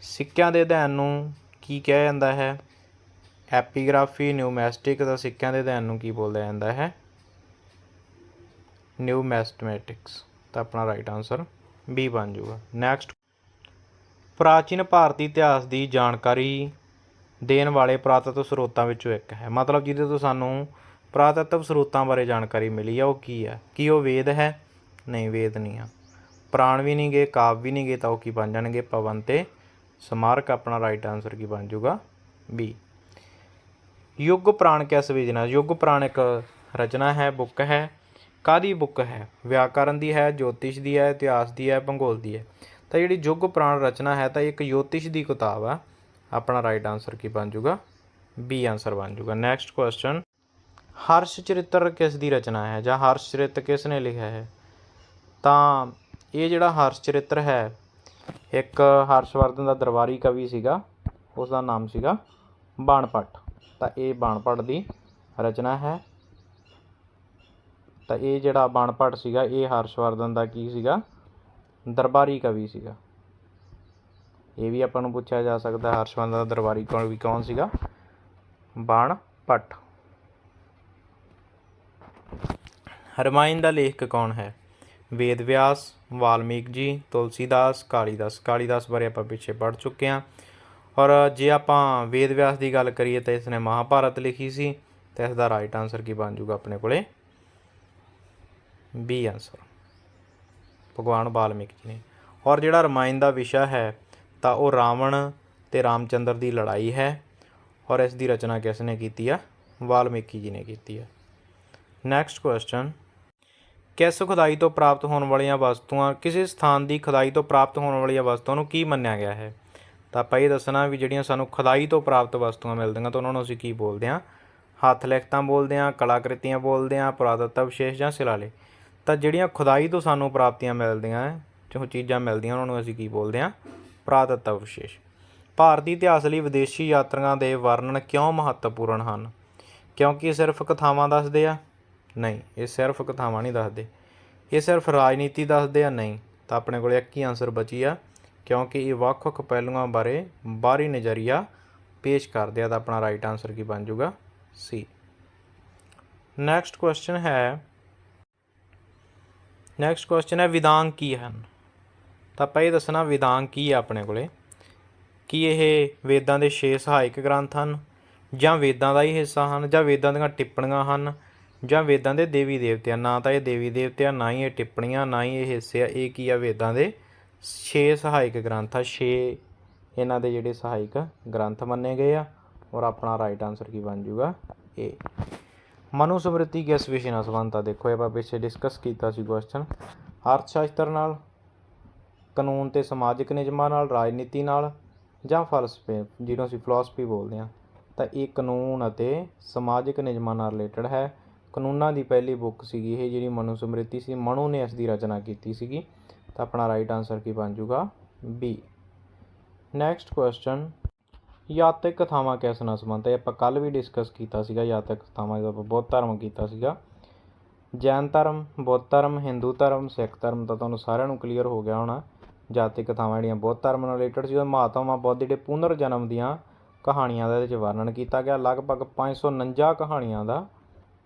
ਸਿੱਕਿਆਂ ਦੇ ਅਧਿਐਨ ਨੂੰ ਕੀ ਕਿਹਾ ਜਾਂਦਾ ਹੈ? ਐਪੀਗ੍ਰਾਫੀ ਨਿਊਮੈਸਟਿਕ ਦਾ ਸਿੱਕਿਆਂ ਦੇ ਅਧਿਐਨ ਨੂੰ ਕੀ ਬੋਲਿਆ ਜਾਂਦਾ ਹੈ? ਨਿਊਮੈਸਟਮੈਟਿਕਸ, ਤਾਂ ਆਪਣਾ ਰਾਈਟ ਆਨਸਰ ਬੀ ਬਣ ਜਾਊਗਾ। ਨੈਕਸਟ ਪ੍ਰਾਚੀਨ ਭਾਰਤੀ ਇਤਿਹਾਸ ਦੀ ਜਾਣਕਾਰੀ ਦੇਣ ਵਾਲੇ ਪੁਰਾਤੱਤਵ ਸਰੋਤਾਂ ਵਿੱਚੋਂ ਇੱਕ ਹੈ। ਮਤਲਬ ਜਿਹਦੇ ਤੋਂ ਸਾਨੂੰ ਪੁਰਾਤੱਤਵ ਸਰੋਤਾਂ ਬਾਰੇ ਜਾਣਕਾਰੀ ਮਿਲੀ ਆ, ਉਹ ਕੀ ਹੈ? ਕੀ ਉਹ ਵੇਦ ਹੈ? ਨਹੀਂ, ਵੇਦ ਨਹੀਂ ਆ। ਪ੍ਰਾਣ ਵੀ ਨਹੀਂ ਗਏ, ਕਾਵ ਵੀ ਨਹੀਂ ਗਏ, ਤਾਂ ਉਹ ਕੀ ਬਣ ਜਾਣਗੇ? ਪਵਨ ਤੇ ਸਮਾਰਕ ਆਪਣਾ ਰਾਈਟ ਆਨਸਰ ਕੀ ਬਣ ਜਾਊਗਾ? ਬੀ ਯੁੱਗ ਪ੍ਰਾਣ ਕਿਸ ਵਿਜਨਾ ਯੁੱਗ ਪ੍ਰਾਣ ਇੱਕ ਰਚਨਾ ਹੈ, ਬੁੱਕ ਹੈ। ਕਾਦੀ ਬੁੱਕ ਹੈ? ਵਿਆਕਰਨ ਦੀ ਹੈ, ਜੋਤਿਸ਼ ਦੀ ਹੈ, ਇਤਿਹਾਸ ਦੀ ਹੈ, ਭੂਗੋਲ ਦੀ ਹੈ। ਤਾਂ ਜਿਹੜੀ ਯੁੱਗ ਪ੍ਰਾਣ ਰਚਨਾ ਹੈ, ਤਾਂ ਇਹ ਇੱਕ ਜੋਤਿਸ਼ ਦੀ ਕਿਤਾਬ ਆ ਆਪਣਾ ਰਾਈਟ ਆਨਸਰ ਕੀ ਬਣ ਜਾਊਗਾ? ਬੀ ਆਨਸਰ ਬਣ ਜਾਊਗਾ। ਨੈਕਸਟ ਕੁਐਸਚਨ ਹਰਸ਼ ਚਰਿੱਤਰ ਕਿਸ ਦੀ ਰਚਨਾ ਹੈ ਜਾਂ ਹਰਸ਼ ਚਰਿੱਤ ਕਿਸ ਨੇ ਲਿਖਿਆ ਹੈ? ਤਾਂ ਇਹ ਜਿਹੜਾ ਹਰਸ਼ ਚਰਿੱਤਰ ਹੈ ਇੱਕ ਹਰਸ਼ਵਰਧਨ ਦਾ ਦਰਬਾਰੀ ਕਵੀ ਸੀਗਾ ਉਸ ਦਾ ਨਾਮ ਸੀਗਾ ਬਾਣਪਟ। ਤਾਂ ਇਹ ਬਾਣਪਟ ਦੀ ਰਚਨਾ ਹੈ। ਤਾਂ ਇਹ ਜਿਹੜਾ ਬਾਣਪਟ ਸੀਗਾ, ਇਹ ਹਰਸ਼ਵਰਧਨ ਦਾ ਕੀ ਸੀਗਾ? ਦਰਬਾਰੀ ਕਵੀ ਸੀਗਾ। ਇਹ ਵੀ ਆਪਾਂ ਨੂੰ ਪੁੱਛਿਆ ਜਾ ਸਕਦਾ, ਹਰਸ਼ਵਰਧਨ ਦਾ ਦਰਬਾਰੀ ਕੌਣ ਵੀ ਕੌਣ ਸੀਗਾ? ਬਾਣਪਟ। ਰਮਾਇਣ ਦਾ ਲੇਖਕ ਕੌਣ ਹੈ? ਵੇਦ ਵਿਆਸ, ਵਾਲਮੀਕ ਜੀ, ਤੁਲਸੀਦਾਸ, ਕਾਲੀਦਾਸ। ਕਾਲੀਦਾਸ ਬਾਰੇ ਆਪਾਂ ਪਿੱਛੇ ਪੜ੍ਹ ਚੁੱਕੇ ਹਾਂ। ਔਰ ਜੇ ਆਪਾਂ ਵੇਦ ਵਿਆਸ ਦੀ ਗੱਲ ਕਰੀਏ ਤਾਂ ਇਸ ਨੇ ਮਹਾਭਾਰਤ ਲਿਖੀ ਸੀ। ਤੇ ਇਸ ਦਾ ਰਾਈਟ ਆਨਸਰ ਕੀ ਬਣ ਜਾਊਗਾ ਆਪਣੇ ਕੋਲੇ? ਬੀ ਆਨਸਰ ਭਗਵਾਨ ਵਾਲਮੀਕ ਜੀ ਨੇ। ਔਰ ਜਿਹੜਾ ਰਮਾਇਣ ਦਾ ਵਿਸ਼ਾ ਹੈ, ਤਾਂ ਉਹ ਰਾਵਣ ਤੇ ਰਾਮਚੰਦਰ ਦੀ ਲੜਾਈ ਹੈ। ਔਰ ਇਸ ਦੀ ਰਚਨਾ ਕਿਸ ਨੇ ਕੀਤੀ ਆ? ਵਾਲਮੀਕੀ ਜੀ ਨੇ ਕੀਤੀ ਆ। ਨੈਕਸਟ ਕੁਐਸਚਨ ਕਿਸ ਖੁਦਾਈ ਤੋਂ ਪ੍ਰਾਪਤ ਹੋਣ ਵਾਲੀਆਂ ਵਸਤੂਆਂ, ਕਿਸੇ ਸਥਾਨ ਦੀ ਖੁਦਾਈ ਤੋਂ ਪ੍ਰਾਪਤ ਹੋਣ ਵਾਲੀਆਂ ਵਸਤੂਆਂ ਨੂੰ ਕੀ ਮੰਨਿਆ ਗਿਆ ਹੈ? ਤਾਂ ਆਪਾਂ ਇਹ ਦੱਸਣਾ ਵੀ ਜਿਹੜੀਆਂ ਸਾਨੂੰ ਖੁਦਾਈ ਤੋਂ ਪ੍ਰਾਪਤ ਵਸਤੂਆਂ ਮਿਲਦੀਆਂ, ਤਾਂ ਉਹਨਾਂ ਨੂੰ ਅਸੀਂ ਕੀ ਬੋਲਦੇ ਹਾਂ? ਹੱਥ ਲਿਖਤਾਂ ਬੋਲਦੇ ਹਾਂ, ਕਲਾਕ੍ਰਿਤੀਆਂ ਬੋਲਦੇ ਹਾਂ, ਪੁਰਾਤੱਤਵ ਵਿਸ਼ੇਸ਼ ਜਾਂ ਸਿਲਾਲੇ। ਤਾਂ ਜਿਹੜੀਆਂ ਖੁਦਾਈ ਤੋਂ ਸਾਨੂੰ ਪ੍ਰਾਪਤੀਆਂ ਮਿਲਦੀਆਂ, ਜੋ ਚੀਜ਼ਾਂ ਮਿਲਦੀਆਂ, ਉਹਨਾਂ ਨੂੰ ਅਸੀਂ ਕੀ ਬੋਲਦੇ ਹਾਂ? ਪੁਰਾਤੱਤਵ ਵਿਸ਼ੇਸ਼। ਭਾਰਤੀ ਇਤਿਹਾਸ ਲਈ ਵਿਦੇਸ਼ੀ ਯਾਤਰੀਆਂ ਦੇ ਵਰਣਨ ਕਿਉਂ ਮਹੱਤਵਪੂਰਨ ਹਨ? ਕਿਉਂਕਿ ਸਿਰਫ ਕਥਾਵਾਂ ਦੱਸਦੇ ਆ ਨਹੀਂ, ਇਹ ਸਿਰਫ ਕਥਾਵਾਂ ਨਹੀਂ ਦੱਸਦੇ। ਇਹ ਸਿਰਫ ਰਾਜਨੀਤੀ ਦੱਸਦੇ ਆ, ਨਹੀਂ, ਤਾਂ ਆਪਣੇ ਕੋਲ ਇੱਕ ਹੀ ਆਨਸਰ ਬਚੀ ਆ, ਕਿਉਂਕਿ ਇਹ ਵੱਖ-ਵੱਖ ਪਹਿਲੂਆਂ ਬਾਰੇ ਬਾਹਰੀ ਨਜ਼ਰੀਆ ਪੇਸ਼ ਕਰਦੇ ਆ, ਤਾਂ ਆਪਣਾ ਰਾਈਟ ਆਨਸਰ ਕੀ ਬਣ ਜਾਊਗਾ? ਸੀ ਨੈਕਸਟ ਕੁਐਸਚਨ ਹੈ ਨੈਕਸਟ ਕੁਐਸਚਨ ਹੈ ਵਿਦਾਂਗ ਕੀ ਹਨ? ਤਾਂ ਆਪਾਂ ਇਹ ਦੱਸਣਾ ਵਿਦਾਂਗ ਕੀ ਆ ਆਪਣੇ ਕੋਲੇ? ਕੀ ਇਹ ਵੇਦਾਂ ਦੇ 6 ਸਹਾਇਕ ਗ੍ਰੰਥ ਹਨ, ਜਾਂ ਵੇਦਾਂ ਦਾ ਹੀ ਹਿੱਸਾ ਹਨ, ਜਾਂ ਵੇਦਾਂ ਦੀਆਂ ਟਿੱਪਣੀਆਂ ਹਨ ਜਾਂ ਵੇਦਾਂ ਦੇ ਦੇਵੀ ਦੇਵਤਿਆਂ, ਨਾ ਤਾਂ ਇਹ ਦੇਵੀ ਦੇਵਤਿਆਂ, ਨਾ ਹੀ ਇਹ ਟਿੱਪਣੀਆਂ, ਨਾ ਹੀ ਇਹ ਹਿੱਸੇ ਆ, ਇਹ ਕੀ ਆ ਵੇਦਾਂ ਦੇ? ਛੇ ਸਹਾਇਕ ਗ੍ਰੰਥ ਆ, ਛੇ ਇਹਨਾਂ ਦੇ ਜਿਹੜੇ ਸਹਾਇਕ ਗ੍ਰੰਥ ਮੰਨੇ ਗਏ ਆ ਔਰ ਆਪਣਾ ਰਾਈਟ ਆਨਸਰ ਕੀ ਬਣ ਜਾਊਗਾ? ਇਹ ਮਨੂ ਸਮ੍ਰਿਤੀ ਕਿਸ ਵਿਸ਼ੇ ਨਾਲ ਸੰਬੰਧਿਤ ਆ। ਦੇਖੋ, ਇਹ ਆਪਾਂ ਪਿੱਛੇ ਡਿਸਕਸ ਕੀਤਾ ਸੀ ਕੁਐਸਚਨ ਅਰਥ ਸ਼ਾਸਤਰ ਨਾਲ, ਕਾਨੂੰਨ ਤੇ ਸਮਾਜਿਕ ਨਿਯਮਾਂ ਨਾਲ, ਰਾਜਨੀਤੀ ਨਾਲ ਜਾਂ ਫਲਸਫੇ ਜਿਹਨੂੰ ਅਸੀਂ ਫਿਲਾਸਫੀ ਬੋਲਦੇ ਹਾਂ, ਤਾਂ ਇਹ ਕਾਨੂੰਨ ਅਤੇ ਸਮਾਜਿਕ ਨਿਯਮਾਂ ਨਾਲ ਰਿਲੇਟਡ ਹੈ। ਕਾਨੂੰਨਾਂ ਦੀ ਪਹਿਲੀ ਬੁੱਕ ਸੀਗੀ ਇਹ ਜਿਹੜੀ ਮਨੁਸਮ੍ਰਿਤੀ ਸੀ। ਮਨੂ ਨੇ ਇਸ ਦੀ ਰਚਨਾ ਕੀਤੀ ਸੀਗੀ। ਤਾਂ ਆਪਣਾ ਰਾਈਟ ਆਨਸਰ ਕੀ ਬਣ ਜਾਊਗਾ ਬੀ ਨੈਕਸਟ ਕੁਐਸਚਨ ਯਾਤਕ ਕਥਾਵਾਂ ਕਿਸ ਨਾਲ ਸੰਬੰਧਿਤ ਹੈ? ਆਪਾਂ ਕੱਲ ਵੀ ਡਿਸਕਸ ਕੀਤਾ ਸੀਗਾ, ਯਾਤਕ ਕਥਾਵਾਂ ਜਦੋਂ ਆਪਾਂ ਬੌਧ ਧਰਮ ਕੀਤਾ ਸੀਗਾ। ਜੈਨ ਧਰਮ, ਬੌਧ ਧਰਮ, ਹਿੰਦੂ ਧਰਮ, ਸਿੱਖ ਧਰਮ ਤਾਂ ਤੁਹਾਨੂੰ ਸਾਰਿਆਂ ਨੂੰ ਕਲੀਅਰ ਹੋ ਗਿਆ ਹੋਣਾ। ਜਾਤਕ ਕਥਾਵਾਂ ਜਿਹੜੀਆਂ ਬੌਧ ਧਰਮ ਨਾਲ ਰਿਲੇਟਡ ਸੀ, ਉਹ ਮਹਾਤਮਾ ਬੁੱਧ ਦੇ ਜਿਹੜੇ ਪੁਨਰ ਜਨਮ ਦੀਆਂ ਕਹਾਣੀਆਂ ਦਾ ਇਹਦੇ ਵਿੱਚ ਵਰਣਨ ਕੀਤਾ ਗਿਆ। ਲਗਭਗ 549 ਕਹਾਣੀਆਂ ਦਾ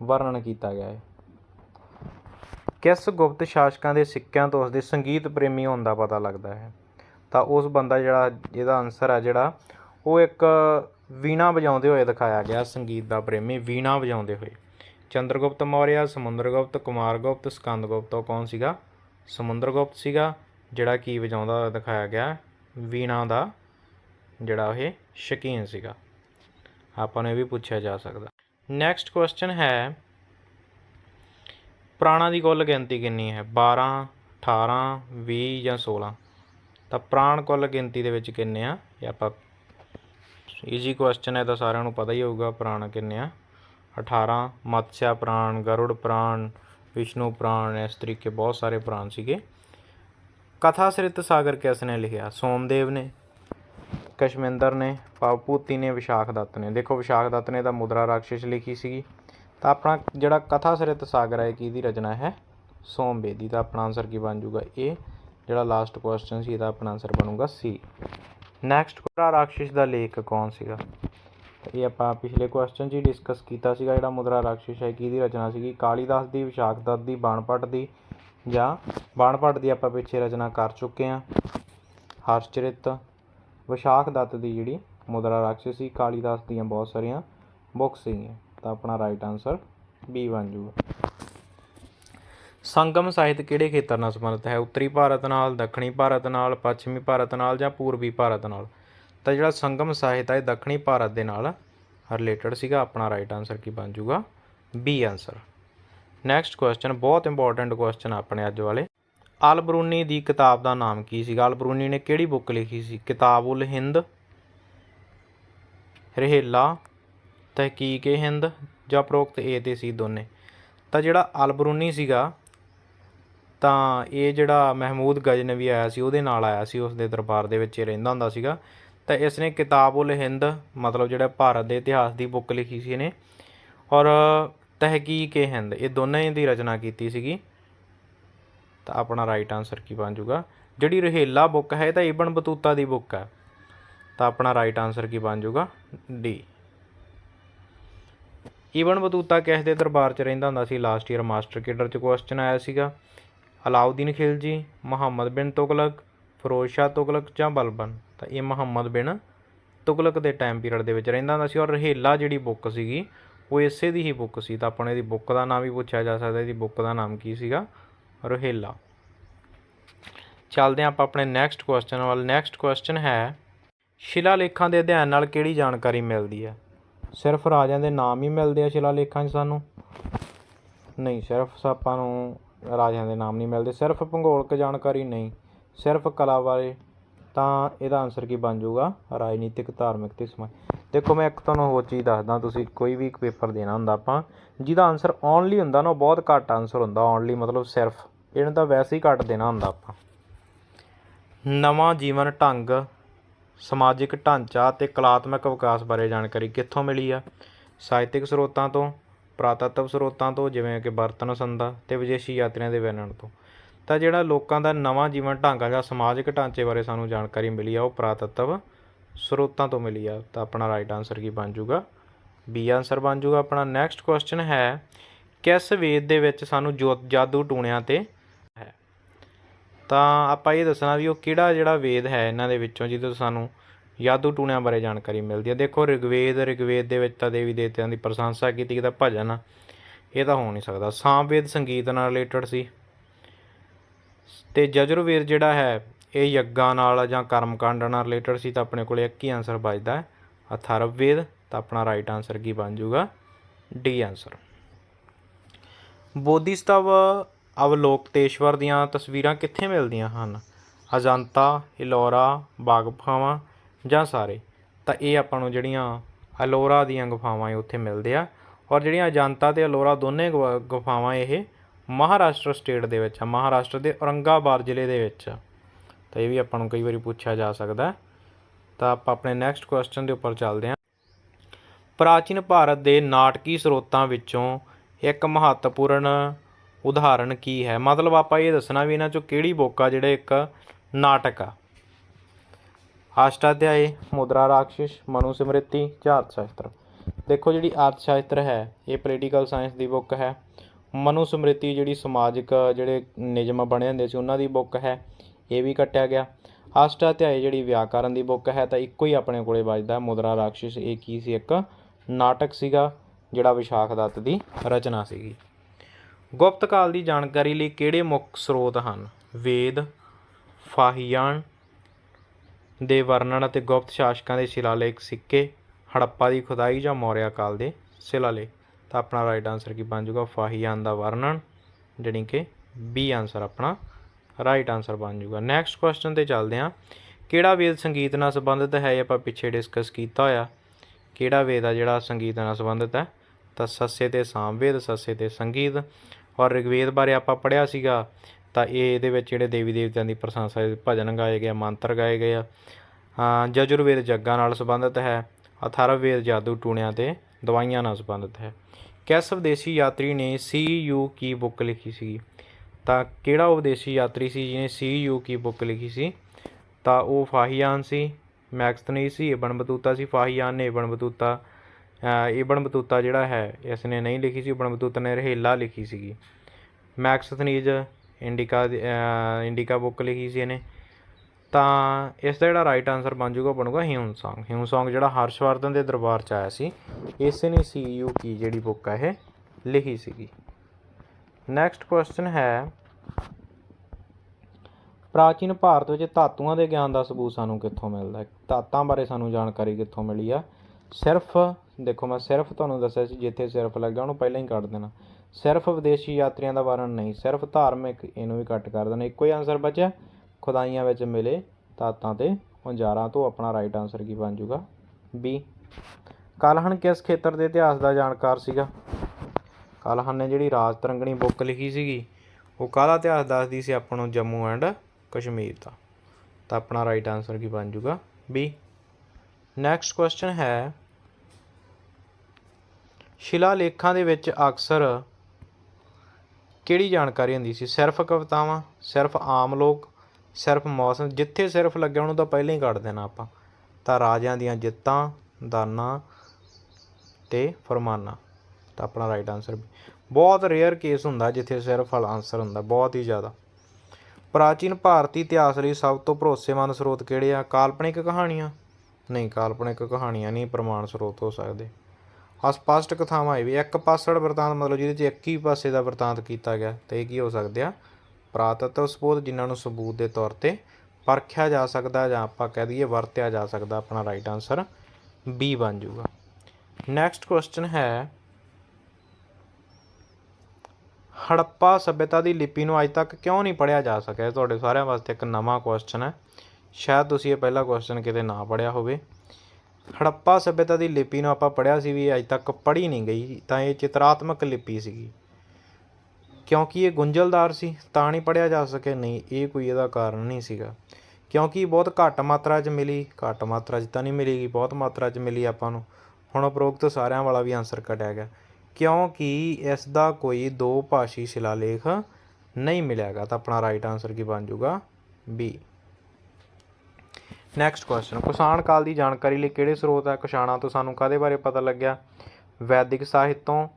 ਵਰਣਨ ਕੀਤਾ ਗਿਆ ਹੈ। ਕਿਸ ਗੁਪਤ ਸ਼ਾਸਕਾਂ ਦੇ ਸਿੱਕਿਆਂ ਤੋਂ ਉਸਦੇ ਸੰਗੀਤ ਪ੍ਰੇਮੀ ਹੋਣ ਦਾ ਪਤਾ ਲੱਗਦਾ ਹੈ? ਤਾਂ ਉਸ ਬੰਦਾ ਜਿਹੜਾ ਇਹਦਾ ਆਨਸਰ ਹੈ ਜਿਹੜਾ, ਉਹ ਇੱਕ ਵੀਣਾ ਵਜਾਉਂਦੇ ਹੋਏ ਦਿਖਾਇਆ ਗਿਆ ਸੰਗੀਤ ਦਾ ਪ੍ਰੇਮੀ, ਵੀਣਾ ਵਜਾਉਂਦੇ ਹੋਏ। ਚੰਦਰਗੁਪਤ ਮੌਰਿਆ, ਸਮੁੰਦਰਗੁਪਤ ਕੁਮਾਰਗੁਪਤ, ਸਕੰਦਗੁਪਤ, ਉਹ ਕੌਣ ਸੀਗਾ? ਸਮੁੰਦਰਗੁਪਤ ਸੀਗਾ, ਜਿਹੜਾ ਕੀ ਵਜਾਉਂਦਾ ਹੋਇਆ ਦਿਖਾਇਆ ਗਿਆ, ਵੀਣਾ ਦਾ, ਜਿਹੜਾ ਇਹ ਸ਼ੌਕੀਨ ਸੀਗਾ। ਆਪਾਂ ਨੂੰ ਇਹ ਵੀ ਪੁੱਛਿਆ ਜਾ ਸਕਦਾ। ਨੈਕਸਟ ਕੁਐਸਚਨ ਹੈ, ਪ੍ਰਾਣਾਂ ਦੀ ਕੁੱਲ ਗਿਣਤੀ ਕਿੰਨੀ ਹੈ? 12 18 20 ਜਾਂ 16 ਤਾਂ ਪ੍ਰਾਣ ਕੁੱਲ ਗਿਣਤੀ ਦੇ ਵਿੱਚ ਕਿੰਨੇ ਆ? ਇਹ ਆਪਾਂ ਈਜ਼ੀ ਕੁਐਸਚਨ ਹੈ ਤਾਂ ਸਾਰਿਆਂ ਨੂੰ ਪਤਾ ਹੀ ਹੋਊਗਾ ਪ੍ਰਾਣ ਕਿੰਨੇ ਆ? 18 ਮਤਸਿਆ ਪ੍ਰਾਣ, ਗਰੁੜ ਪ੍ਰਾਣ, ਵਿਸ਼ਨੂੰ ਪ੍ਰਾਣ, ਇਸ ਤਰੀਕੇ ਬਹੁਤ ਸਾਰੇ ਪ੍ਰਾਣ ਸੀਗੇ। ਕਥਾ ਸ੍ਰਿਤ ਸਾਗਰ ਕਿਸ ਨੇ ਲਿਖਿਆ? ਸੋਮਦੇਵ ਨੇ। ਕਸ਼ਮਿੰਦਰ ਨੇ ਪਾਪੂਤੀ ਨੇ, ਵਿਸ਼ਾਖ ਦੱਤ ਨੇ। ਦੇਖੋ, ਵਿਸ਼ਾਖ ਦੱਤ ਨੇ ਤਾਂ ਮੁਦਰਾ ਰਾਖਸ਼ ਲਿਖੀ ਸੀਗੀ। ਤਾਂ ਆਪਣਾ ਜਿਹੜਾ ਕਥਾ ਸ੍ਰਿਤ ਸਾਗਰ ਹੈ ਕਿਹਦੀ ਰਚਨਾ ਹੈ? ਸੋਮਬੇਦੀ ਤਾਂ ਆਪਣਾ ਆਨਸਰ ਕੀ ਬਣ ਜਾਊਗਾ? ਇਹ ਜਿਹੜਾ ਲਾਸਟ ਕੁਐਸਚਨ ਸੀ, ਇਹਦਾ ਆਪਣਾ ਆਨਸਰ ਬਣੂਗਾ ਸੀ ਨੈਕਸਟ ਮੁਦਰਾ ਰਾਖਸ਼ ਦਾ ਲੇਖ ਕੌਣ ਸੀਗਾ? ਇਹ ਆਪਾਂ ਪਿਛਲੇ ਕੁਐਸਚਨ 'ਚ ਹੀ ਡਿਸਕਸ ਕੀਤਾ ਸੀਗਾ, ਜਿਹੜਾ ਮੁਦਰਾ ਰਾਖਸ਼ ਹੈ ਕਿਹਦੀ ਰਚਨਾ ਸੀਗੀ? ਕਾਲੀਦਾਸ ਦੀ, ਵਿਸ਼ਾਖ ਦੱਤ ਦੀ ਬਾਣਭੱਟ ਦੀ, ਜਾਂ ਬਾਣਭੱਟ ਦੀ ਆਪਾਂ ਪਿੱਛੇ ਰਚਨਾ ਕਰ ਚੁੱਕੇ ਹਾਂ। ਹਰਚਰਿਤ ਵਿਸ਼ਾਖ ਦੱਤ ਦੀ ਜਿਹੜੀ ਮੁਦਰਾ ਰਾਖਸ਼ ਸੀ ਕਾਲੀਦਾਸ ਦੀਆਂ ਬਹੁਤ ਸਾਰੀਆਂ ਬੁੱਕਸ ਸੀਗੀਆਂ। ਤਾਂ ਆਪਣਾ ਰਾਈਟ ਆਨਸਰ ਬੀ ਬਣ ਜੂਗਾ ਸੰਗਮ ਸਾਹਿਤ ਕਿਹੜੇ ਖੇਤਰ ਨਾਲ ਸੰਬੰਧਿਤ ਹੈ? ਉੱਤਰੀ ਭਾਰਤ ਨਾਲ, ਦੱਖਣੀ ਭਾਰਤ ਨਾਲ, ਪੱਛਮੀ ਭਾਰਤ ਨਾਲ ਜਾਂ ਪੂਰਬੀ ਭਾਰਤ ਨਾਲ? ਤਾਂ ਜਿਹੜਾ ਸੰਗਮ ਸਾਹਿਤ ਹੈ, ਇਹ ਦੱਖਣੀ ਭਾਰਤ ਦੇ ਨਾਲ ਰਿਲੇਟਡ ਸੀਗਾ। ਆਪਣਾ ਰਾਈਟ ਆਨਸਰ ਕੀ ਬਣ ਜੂਗਾ ਬੀ ਆਨਸਰ ਨੈਕਸਟ ਕੁਐਸਚਨ ਬਹੁਤ ਇੰਪੋਰਟੈਂਟ ਕੁਐਸਚਨ ਆਪਣੇ ਅੱਜ ਵਾਲੇ। ਅਲ ਬਰੂਨੀ ਦੀ ਕਿਤਾਬ ਦਾ ਨਾਮ ਕੀ ਸੀਗਾ? ਅਲ ਬਰੂਨੀ ਨੇ ਕਿਹੜੀ ਬੁੱਕ ਲਿਖੀ ਸੀ? ਕਿਤਾਬੁਲ ਹਿੰਦ, ਰਹੇਲਾ, ਤਹਿਕੀਕ ਏ ਹਿੰਦ ਜਾਂ ਪ੍ਰੋਕਤ ਏ ਤੇ ਸੀ ਦੋਨੇ? ਤਾਂ ਜਿਹੜਾ ਅਲ ਬਰੂਨੀ ਸੀਗਾ, ਤਾਂ ਇਹ ਜਿਹੜਾ ਮਹਿਮੂਦ ਗਜਨਵੀ ਆਇਆ ਸੀ, ਉਹਦੇ ਨਾਲ ਆਇਆ ਸੀ ਉਸ ਦੇ ਦਰਬਾਰ ਦੇ ਵਿੱਚ ਇਹ ਰਹਿੰਦਾ ਹੁੰਦਾ ਸੀਗਾ। ਤਾਂ ਇਸ ਨੇ ਕਿਤਾਬੁਲ ਹਿੰਦ, ਮਤਲਬ ਜਿਹੜਾ ਭਾਰਤ ਦੇ ਇਤਿਹਾਸ ਦੀ ਬੁੱਕ ਲਿਖੀ ਸੀ ਇਹਨੇ, ਔਰ ਤਹਿਕੀਕ ਏ ਹਿੰਦ, ਇਹ ਦੋਨਾਂ ਦੀ ਰਚਨਾ ਕੀਤੀ ਸੀਗੀ। ਤਾਂ ਆਪਣਾ ਰਾਈਟ ਆਨਸਰ ਕੀ ਬਣ ਜਾਊਗਾ? ਜਿਹੜੀ ਰਹੇਲਾ ਬੁੱਕ ਹੈ, ਇਹ ਤਾਂ ਇਬਨ ਬਤੂਤਾ ਦੀ ਬੁੱਕ ਹੈ। ਤਾਂ ਆਪਣਾ ਰਾਈਟ ਆਨਸਰ ਕੀ ਬਣ ਜਾਊਗਾ? ਡੀ ਇਬਨ ਬਤੂਤਾ ਕਿਸ ਦੇ ਦਰਬਾਰ 'ਚ ਰਹਿੰਦਾ ਹੁੰਦਾ ਸੀ? ਲਾਸਟ ਈਅਰ ਮਾਸਟਰ ਕੇਡਰ 'ਚ ਕੁਐਸਚਨ ਆਇਆ ਸੀਗਾ। ਅਲਾਉਦੀਨ ਖਿਲਜੀ, ਮੁਹੰਮਦ ਬਿਨ ਤੁਗਲਕ, ਫਿਰੋਜ਼ ਸ਼ਾਹ ਤੁਗਲਕ ਜਾਂ ਬਲਬਨ? ਤਾਂ ਇਹ ਮੁਹੰਮਦ ਬਿਨ ਤੁਗਲਕ ਦੇ ਟਾਈਮ ਪੀਰੀਅਡ ਦੇ ਵਿੱਚ ਰਹਿੰਦਾ ਹੁੰਦਾ ਸੀ ਔਰ ਰਹੇਲਾ ਜਿਹੜੀ ਬੁੱਕ ਸੀਗੀ, ਉਹ ਇਸੇ ਦੀ ਹੀ ਬੁੱਕ ਸੀ। ਤਾਂ ਆਪਾਂ ਨੂੰ ਇਹਦੀ ਬੁੱਕ ਦਾ ਨਾਮ ਵੀ ਪੁੱਛਿਆ ਜਾ ਸਕਦਾ, ਇਹਦੀ ਬੁੱਕ ਦਾ ਨਾਮ ਕੀ ਸੀਗਾ? ਰੋਹੇਲਾ। ਚੱਲਦੇ ਹਾਂ ਆਪਾਂ ਆਪਣੇ ਨੈਕਸਟ ਕੁਐਸਚਨ ਵੱਲ। ਨੈਕਸਟ ਕੁਐਸਚਨ ਹੈ ਸ਼ਿਲਾ ਲੇਖਾਂ ਦੇ ਅਧਿਐਨ ਨਾਲ ਕਿਹੜੀ ਜਾਣਕਾਰੀ ਮਿਲਦੀ ਹੈ? ਸਿਰਫ ਰਾਜਿਆਂ ਦੇ ਨਾਮ ਹੀ ਮਿਲਦੇ ਆ ਸ਼ਿਲਾ ਲੇਖਾਂ 'ਚ ਸਾਨੂੰ? ਨਹੀਂ, ਸਿਰਫ ਆਪਾਂ ਨੂੰ ਰਾਜਿਆਂ ਦੇ ਨਾਮ ਨਹੀਂ ਮਿਲਦੇ। ਸਿਰਫ ਭੂਗੋਲਿਕ ਜਾਣਕਾਰੀ ਨਹੀਂ, ਸਿਰਫ ਕਲਾ ਬਾਰੇ। ਤਾਂ ਇਹਦਾ ਆਨਸਰ ਕੀ ਬਣ ਜਾਊਗਾ? ਰਾਜਨੀਤਿਕ, ਧਾਰਮਿਕ ਤੇ ਸਮਾਜ। ਦੇਖੋ, ਮੈਂ ਇੱਕ ਤੁਹਾਨੂੰ ਹੋਰ ਚੀਜ਼ ਦੱਸਦਾ, ਤੁਸੀਂ ਕੋਈ ਵੀ ਇੱਕ ਪੇਪਰ ਦੇਣਾ ਹੁੰਦਾ ਆਪਾਂ, ਜਿਹਦਾ ਆਨਸਰ ਓਨਲੀ ਹੁੰਦਾ ਨਾ, ਉਹ ਬਹੁਤ ਘੱਟ ਆਨਸਰ ਹੁੰਦਾ। ਓਨਲੀ ਮਤਲਬ ਸਿਰਫ। ਇਹਨੂੰ ਤਾਂ ਵੈਸੇ ਹੀ ਘੱਟ ਦੇਣਾ ਹੁੰਦਾ ਆਪਾਂ। ਨਵਾਂ ਜੀਵਨ ਢੰਗ, ਸਮਾਜਿਕ ਢਾਂਚਾ ਅਤੇ ਕਲਾਤਮਕ ਵਿਕਾਸ ਬਾਰੇ ਜਾਣਕਾਰੀ ਕਿੱਥੋਂ ਮਿਲੀ ਆ? ਸਾਹਿਤਿਕ ਸਰੋਤਾਂ ਤੋਂ, ਪੁਰਾਤੱਤਵ ਸਰੋਤਾਂ ਤੋਂ, ਜਿਵੇਂ ਕਿ ਬਰਤਨ ਸੰਧਾ ਤੇ ਵਿਦੇਸ਼ੀ ਯਾਤਰੀਆਂ ਦੇ ਵਰਣਨ ਤੋਂ। ਤਾਂ ਜਿਹੜਾ ਲੋਕਾਂ ਦਾ ਨਵਾਂ ਜੀਵਨ ਢੰਗ ਆ ਜਾਂ ਸਮਾਜਿਕ ਢਾਂਚੇ ਬਾਰੇ ਸਾਨੂੰ ਜਾਣਕਾਰੀ ਮਿਲੀ ਆ, ਉਹ ਪੁਰਾਤੱਤਵ ਸਰੋਤਾਂ ਤੋਂ ਮਿਲੀ ਆ। ਤਾਂ ਆਪਣਾ ਰਾਈਟ ਆਨਸਰ ਕੀ ਬਣ ਜਾਊਗਾ? ਬੀ ਆਨਸਰ ਬਣ ਜਾਊਗਾ। ਆਪਣਾ ਨੈਕਸਟ ਕੁਐਸਚਨ ਹੈ, ਕਿਸ ਵੇਦ ਦੇ ਵਿੱਚ ਸਾਨੂੰ ਜੋ ਜਾਦੂ ਟੂਣਿਆਂ ਤੇ ਤਾਂ ਆਪਾਂ ਇਹ ਦੱਸਣਾ ਵੀ ਉਹ ਕਿਹੜਾ ਜਿਹੜਾ ਵੇਦ ਹੈ ਇਹਨਾਂ ਦੇ ਵਿੱਚੋਂ ਜਿਹਦੇ ਤੋਂ ਸਾਨੂੰ ਜਾਦੂ ਟੂਣਿਆਂ ਬਾਰੇ ਜਾਣਕਾਰੀ ਮਿਲਦੀ ਹੈ। ਦੇਖੋ, ਰਿਗਵੇਦ ਰਿਗਵੇਦ ਦੇ ਵਿੱਚ ਤਾਂ ਦੇਵੀ ਦੇਵਤਿਆਂ ਦੀ ਪ੍ਰਸ਼ੰਸਾ ਕੀਤੀ ਦਾ ਭਜਨ ਆ ਇਹ ਤਾਂ ਹੋ ਨਹੀਂ ਸਕਦਾ। ਸਾਮਵੇਦ ਸੰਗੀਤ ਨਾਲ ਰਿਲੇਟਡ ਸੀ। ਤੇ ਜਜੁਰਵੇਦ ਜਿਹੜਾ ਹੈ, ਇਹ ਯੱਗਾਂ ਨਾਲ ਜਾਂ ਕਰਮਕਾਂਡਾਂ ਨਾਲ ਰਿਲੇਟਡ ਸੀ ਤਾਂ ਆਪਣੇ ਕੋਲੇ ਇੱਕ ਹੀ ਆਨਸਰ ਬਚਦਾ ਹੈ। ਅਥਰਵਵੇਦ ਤਾਂ ਆਪਣਾ ਰਾਈਟ ਆਨਸਰ ਕੀ ਬਣ ਜਾਊਗਾ? ਡੀ ਆਨਸਰ ਬੋਧਿਸਤਵ ਅਵਲੋਕਤੇਸ਼ਵਰ ਦੀਆਂ ਤਸਵੀਰਾਂ ਕਿੱਥੇ ਮਿਲਦੀਆਂ ਹਨ? ਅਜੰਤਾ ਇਲੋਰਾ ਬਾਗ ਗੁਫਾਵਾਂ ਜਾਂ ਸਾਰੇ? ਤਾਂ ਇਹ ਆਪਾਂ ਨੂੰ ਜਿਹੜੀਆਂ ਅਲੋਰਾ ਦੀਆਂ ਗੁਫਾਵਾਂ ਇਹ ਉੱਥੇ ਮਿਲਦੇ ਆ। ਔਰ ਜਿਹੜੀਆਂ ਅਜੰਤਾ ਤੇ ਅਲੋਰਾ ਦੋਨੇ ਗੁਫਾ- ਗੁਫਾਵਾਂ ਇਹ ਮਹਾਰਾਸ਼ਟਰ ਸਟੇਟ ਦੇ ਵਿੱਚ ਆ, ਮਹਾਰਾਸ਼ਟਰ ਦੇ ਔਰੰਗਾਬਾਦ ਜ਼ਿਲ੍ਹੇ ਦੇ ਵਿੱਚ ਤਾਂ ਇਹ ਵੀ ਆਪਾਂ ਨੂੰ ਕਈ ਵਾਰੀ ਪੁੱਛਿਆ ਜਾ ਸਕਦਾ। ਤਾਂ ਆਪਾਂ ਆਪਣੇ ਨੈਕਸਟ ਕੁਐਸਚਨ ਦੇ ਉੱਪਰ ਚੱਲਦੇ ਹਾਂ। ਪ੍ਰਾਚੀਨ ਭਾਰਤ ਦੇ ਨਾਟਕੀ ਸਰੋਤਾਂ ਵਿੱਚੋਂ ਇੱਕ ਮਹੱਤਵਪੂਰਨ ਉਦਾਹਰਣ ਕੀ ਹੈ? ਮਤਲਬ ਆਪਾਂ ਇਹ ਦੱਸਣਾ ਵੀ ਇਹਨਾਂ ਚੋਂ ਕਿਹੜੀ ਬੁੱਕ ਆ ਜਿਹੜੇ ਇੱਕ ਨਾਟਕ ਆ? ਅਸ਼ਟਾਧਿਆਏ, ਮੁਦਰਾ ਰਾਖਸ਼ ਮਨੂ ਸਮ੍ਰਿਤੀ ਜਾਂ ਅਰਥ ਸ਼ਾਸਤਰ। ਦੇਖੋ ਜਿਹੜੀ ਅਰਥ ਸ਼ਾਸਤਰ ਹੈ, ਇਹ ਪੋਲੀਟੀਕਲ ਸਾਇੰਸ ਦੀ ਬੁੱਕ ਹੈ। ਮਨੂ ਸਮ੍ਰਿਤੀ ਜਿਹੜੀ ਸਮਾਜਿਕ ਜਿਹੜੇ ਨਿਯਮ ਬਣੇ ਹੁੰਦੇ ਸੀ, ਉਹਨਾਂ ਦੀ ਬੁੱਕ ਹੈ। ਇਹ ਵੀ ਕੱਟਿਆ ਗਿਆ। ਅਸ਼ਟਾਧਿਆਏ ਜਿਹੜੀ ਵਿਆਕਰਨ ਦੀ ਬੁੱਕ ਹੈ, ਤਾਂ ਇੱਕੋ ਹੀ ਆਪਣੇ ਕੋਲੇ ਵੱਜਦਾ। ਮੁਦਰਾ ਰਾਖਸ਼ ਇਹ ਕੀ ਸੀ? ਇੱਕ ਨਾਟਕ ਸੀਗਾ, ਜਿਹੜਾ ਵਿਸ਼ਾਖ ਦੱਤ ਦੀ ਰਚਨਾ ਸੀਗੀ। ਗੁਪਤ ਕਾਲ ਦੀ ਜਾਣਕਾਰੀ ਲਈ ਕਿਹੜੇ ਮੁੱਖ ਸਰੋਤ ਹਨ? ਵੇਦ ਫਾਹੀਆਨ ਦੇ ਵਰਣਨ ਅਤੇ ਗੁਪਤ ਸ਼ਾਸਕਾਂ ਦੇ ਸ਼ਿਲਾਲੇਖ ਸਿੱਕੇ, ਹੜੱਪਾ ਦੀ ਖੁਦਾਈ ਜਾਂ ਮੌਰਿਆ ਕਾਲ ਦੇ ਸ਼ਿਲਾਲੇਖ? ਤਾਂ ਆਪਣਾ ਰਾਈਟ ਆਨਸਰ ਕੀ ਬਣ ਜਾਊਗਾ? ਫਾਹੀਆਨ ਦਾ ਵਰਣਨ ਜਿਹੜੀ ਕਿ ਬੀ ਆਨਸਰ ਆਪਣਾ ਰਾਈਟ ਆਨਸਰ ਬਣ ਜਾਊਗਾ। ਨੈਕਸਟ ਕੁਐਸਚਨ ਤੇ ਚੱਲਦੇ ਹਾਂ। ਕਿਹੜਾ ਵੇਦ ਸੰਗੀਤ ਨਾਲ ਸੰਬੰਧਿਤ ਹੈ? ਇਹ ਆਪਾਂ ਪਿੱਛੇ ਡਿਸਕਸ ਕੀਤਾ ਹੋਇਆ। ਕਿਹੜਾ ਵੇਦ ਆ ਜਿਹੜਾ ਸੰਗੀਤ ਨਾਲ ਸੰਬੰਧਿਤ ਹੈ? ਤਾਂ ਸੱਸੇ ਤੇ ਸਾਮਵੇਦ ਸੱਸੇ ਤੇ ਸੰਗੀਤ। ਔਰ ਰਿਗਵੇਦ ਬਾਰੇ ਆਪਾਂ ਪੜ੍ਹਿਆ ਸੀਗਾ, ਤਾਂ ਇਹ ਇਹਦੇ ਵਿੱਚ ਜਿਹੜੇ ਦੇਵੀ ਦੇਵਤਿਆਂ ਦੀ ਪ੍ਰਸ਼ੰਸਾ ਭਜਨ ਗਾਏ ਗਏ ਮੰਤਰ ਗਾਏ ਗਏ ਆ। ਹਾਂ, ਜਜੁਰਵੇਦ ਜੱਗਾਂ ਨਾਲ ਸੰਬੰਧਿਤ ਹੈ, ਅਥਰਵਵੇਦ ਜਾਦੂ ਟੂਣਿਆਂ ਤੇ ਦਵਾਈਆਂ ਨਾਲ ਸੰਬੰਧਿਤ ਹੈ। ਕਿਸ ਵਿਦੇਸ਼ੀ ਯਾਤਰੀ ਨੇ ਸੀ ਯੂ ਕੀ ਬੁੱਕ ਲਿਖੀ ਸੀ? ਤਾਂ ਕਿਹੜਾ ਉਹ ਵਿਦੇਸ਼ੀ ਯਾਤਰੀ ਸੀ ਜਿਹਨੇ ਸੀ ਯੂ ਕੀ ਬੁੱਕ ਲਿਖੀ ਸੀ? ਤਾਂ ਉਹ ਫਾਹੀਆਨ ਸੀ ਮੈਕਸਤਨੀ ਸੀ ਇਬਨ ਬਤੂਤਾ ਸੀ, ਫਾਹੀਆਨ ਨੇ ਇਬਨ ਬਤੂਤਾ। ਅ, ਬਤੂਤਾ ਜਿਹੜਾ ਹੈ ਇਸ ਨੇ ਨਹੀਂ ਲਿਖੀ ਸੀ ਇਬਨ ਬਤੂਤਾ ਨੇ ਰਹੇਲਾ ਲਿਖੀ ਸੀਗੀ। ਮੈਕਸਥਨੀਜ ਇੰਡੀਕਾ ਦੀ- ਇੰਡੀਕਾ ਬੁੱਕ ਲਿਖੀ ਸੀ ਇਹਨੇ। ਤਾਂ ਇਸ ਦਾ ਜਿਹੜਾ ਰਾਈਟ ਆਨਸਰ ਬਣ ਜਾਊਗਾ ਬਣੂਗਾ ਹਿਊਨ Song ਹਿਊਨ Song ਜਿਹੜਾ ਹਰਸ਼ਵਰਧਨ ਦੇ ਦਰਬਾਰ ਚ ਆਇਆ ਸੀ ਇਸੇ ਨੇ ਸੀ ਯੂ ਕੀ ਜਿਹੜੀ ਬੁੱਕ ਹੈ ਇਹ ਲਿਖੀ ਸੀਗੀ। ਨੈਕਸਟ ਕੁਐਸਚਨ ਹੈ ਪ੍ਰਾਚੀਨ ਭਾਰਤ ਵਿੱਚ ਧਾਤੂਆਂ ਦੇ ਗਿਆਨ ਦਾ ਸਬੂਤ ਸਾਨੂੰ ਕਿੱਥੋਂ ਮਿਲਦਾ ਹੈ? ਧਾਤਾਂ ਬਾਰੇ ਸਾਨੂੰ ਜਾਣਕਾਰੀ ਕਿੱਥੋਂ ਮਿਲੀ ਆ? ਸਿਰਫ ਦੇਖੋ ਮੈਂ ਸਿਰਫ ਤੁਹਾਨੂੰ ਦੱਸਿਆ ਸੀ ਜਿੱਥੇ ਸਿਰਫ ਲੱਗਾ, ਉਹਨੂੰ ਪਹਿਲਾਂ ਹੀ ਕੱਢ ਦੇਣਾ। ਸਿਰਫ ਵਿਦੇਸ਼ੀ ਯਾਤਰੀਆਂ ਦਾ ਵਰਣਨ ਨਹੀਂ, ਸਿਰਫ ਧਾਰਮਿਕ ਇਹਨੂੰ ਵੀ ਕੱਟ ਕਰ ਦੇਣਾ। ਇੱਕੋ ਹੀ ਆਨਸਰ ਬਚਿਆ, ਖੁਦਾਈਆਂ ਵਿੱਚ ਮਿਲੇ ਧਾਤਾਂ ਤੇ ਔਜ਼ਾਰਾਂ ਤੋਂ ਆਪਣਾ ਰਾਈਟ ਆਨਸਰ ਕੀ ਬਣ ਜਾਊਗਾ? ਬੀ ਕਾਲਹਣ ਕਿਸ ਖੇਤਰ ਦੇ ਇਤਿਹਾਸ ਦਾ ਜਾਣਕਾਰ ਸੀਗਾ? ਕਾਲਹਣ ਨੇ ਜਿਹੜੀ ਰਾਜ ਤਰੰਗਣੀ ਬੁੱਕ ਲਿਖੀ ਸੀਗੀ, ਉਹ ਕਾਹਦਾ ਇਤਿਹਾਸ ਦੱਸਦੀ ਸੀ ਆਪਾਂ ਨੂੰ ਜੰਮੂ ਐਂਡ ਕਸ਼ਮੀਰ ਦਾ? ਤਾਂ ਆਪਣਾ ਰਾਈਟ ਆਨਸਰ ਕੀ ਬਣ ਜਾਊਗਾ? ਬੀ ਨੈਕਸਟ ਕੁਐਸਚਨ ਹੈ ਸ਼ਿਲਾ ਲੇਖਾਂ ਦੇ ਵਿੱਚ ਅਕਸਰ ਕਿਹੜੀ ਜਾਣਕਾਰੀ ਹੁੰਦੀ ਸੀ? ਸਿਰਫ ਕਵਿਤਾਵਾਂ, ਸਿਰਫ ਆਮ ਲੋਕ, ਸਿਰਫ ਮੌਸਮ, ਜਿੱਥੇ ਸਿਰਫ ਲੱਗਿਆ ਉਹਨੂੰ ਤਾਂ ਪਹਿਲਾਂ ਹੀ ਕੱਢ ਦੇਣਾ ਆਪਾਂ। ਤਾਂ ਰਾਜਿਆਂ ਦੀਆਂ ਜਿੱਤਾਂ, ਦਾਨਾਂ ਤੇ ਫਰਮਾਨਾ। ਤਾਂ ਆਪਣਾ ਰਾਈਟ ਆਨਸਰ ਬਹੁਤ ਰੇਅਰ ਕੇਸ ਹੁੰਦਾ ਜਿੱਥੇ ਸਿਰਫ ਫਲ ਆਨਸਰ ਹੁੰਦਾ, ਬਹੁਤ ਹੀ ਜ਼ਿਆਦਾ। ਪ੍ਰਾਚੀਨ ਭਾਰਤੀ ਇਤਿਹਾਸ ਲਈ ਸਭ ਤੋਂ ਭਰੋਸੇਮੰਦ ਸਰੋਤ ਕਿਹੜੇ ਆ? ਕਾਲਪਨਿਕ ਕਹਾਣੀਆਂ। ਨਹੀਂ, ਕਾਲਪਨਿਕ ਕਹਾਣੀਆਂ ਨਹੀਂ, ਪ੍ਰਮਾਣ ਸਰੋਤ ਹੋ ਸਕਦੇ। ਅਸਪਸ਼ਟ ਕਥਾਵਾਂ ਇਹ ਵੀ। ਇੱਕ ਪਾਸੜ ਵਰਤਾਂਤ ਮਤਲਬ ਜਿਹਦੇ 'ਚ ਇੱਕ ਹੀ ਪਾਸੇ ਦਾ ਵਰਤਾਂਤ ਕੀਤਾ ਗਿਆ, ਤੇ ਇਹ ਕੀ ਹੋ ਸਕਦੇ ਆ? ਪ੍ਰਾਤਤਵ ਸਬੂਤ ਜਿਨ੍ਹਾਂ ਨੂੰ ਸਬੂਤ ਦੇ ਤੌਰ ਤੇ ਪਰਖਿਆ ਜਾ ਸਕਦਾ ਜਾਂ ਆਪਾਂ ਕਹਿ ਦਈਏ ਵਰਤਿਆ ਜਾ ਸਕਦਾ, ਆਪਣਾ ਰਾਈਟ ਆਨਸਰ ਬੀ ਬਣ ਜਾਊਗਾ। ਨੈਕਸਟ ਕੁਐਸਚਨ ਹੈ, ਹੜੱਪਾ ਸਭਿਅਤਾ ਦੀ ਲਿਪੀ ਨੂੰ ਅੱਜ ਤੱਕ ਕਿਉਂ ਨਹੀਂ ਪੜ੍ਹਿਆ ਜਾ ਸਕਿਆ? ਤੁਹਾਡੇ ਸਾਰਿਆਂ ਵਾਸਤੇ ਇੱਕ ਨਵਾਂ ਕੁਐਸਚਨ ਹੈ। ਸ਼ਾਇਦ ਤੁਸੀਂ ਇਹ ਪਹਿਲਾ ਕੁਐਸਚਨ ਕਿਤੇ ਨਾ ਪੜ੍ਹਿਆ ਹੋਵੇ। ਹੜੱਪਾ ਸੱਭਿਅਤਾ ਦੀ ਲਿਪੀ ਨੂੰ ਆਪਾਂ ਪੜ੍ਹਿਆ ਸੀ ਵੀ ਅੱਜ ਤੱਕ ਪੜ੍ਹੀ ਨਹੀਂ ਗਈ, ਤਾਂ ਇਹ ਚਿਤਰਾਤਮਕ ਲਿਪੀ ਸੀਗੀ। ਕਿਉਂਕਿ ਇਹ ਗੁੰਝਲਦਾਰ ਸੀ, ਤਾਂ ਨਹੀਂ ਪੜ੍ਹਿਆ ਜਾ ਸਕੇ ਨਹੀਂ, ਇਹ ਕੋਈ ਇਹਦਾ ਕਾਰਨ ਨਹੀਂ ਸੀਗਾ। ਕਿਉਂਕਿ ਬਹੁਤ ਘੱਟ ਮਾਤਰਾ 'ਚ ਮਿਲੀ, ਘੱਟ ਮਾਤਰਾ 'ਚ ਤਾਂ ਨਹੀਂ ਮਿਲੇਗੀ, ਬਹੁਤ ਮਾਤਰਾ 'ਚ ਮਿਲੀ ਆਪਾਂ ਨੂੰ। ਹੁਣ ਉਪਰੋਕਤ ਸਾਰਿਆਂ ਵਾਲਾ ਵੀ ਆਨਸਰ ਕੱਢਿਆ ਗਿਆ। ਕਿਉਂਕਿ ਇਸ ਦਾ ਕੋਈ ਦੋ ਭਾਸ਼ੀ ਸ਼ਿਲਾਲੇਖ ਨਹੀਂ ਮਿਲਿਆਗਾ ਤਾਂ ਆਪਣਾ ਰਾਈਟ ਆਨਸਰ ਕੀ ਬਣ ਜਾਊਗਾ? ਬੀ ਨੈਕਸਟ ਕੁਐਸਚਨ ਕੁਸ਼ਾਣ ਕਾਲ ਦੀ ਜਾਣਕਾਰੀ ਲਈ ਕਿਹੜੇ ਸਰੋਤ ਹੈ ਕੁਸ਼ਾਣਾਂ ਤੋਂ ਸਾਨੂੰ ਕਾਦੇ ਬਾਰੇ ਪਤਾ ਲੱਗਿਆ? ਵੈਦਿਕ ਸਾਹਿਤ ਤੋਂ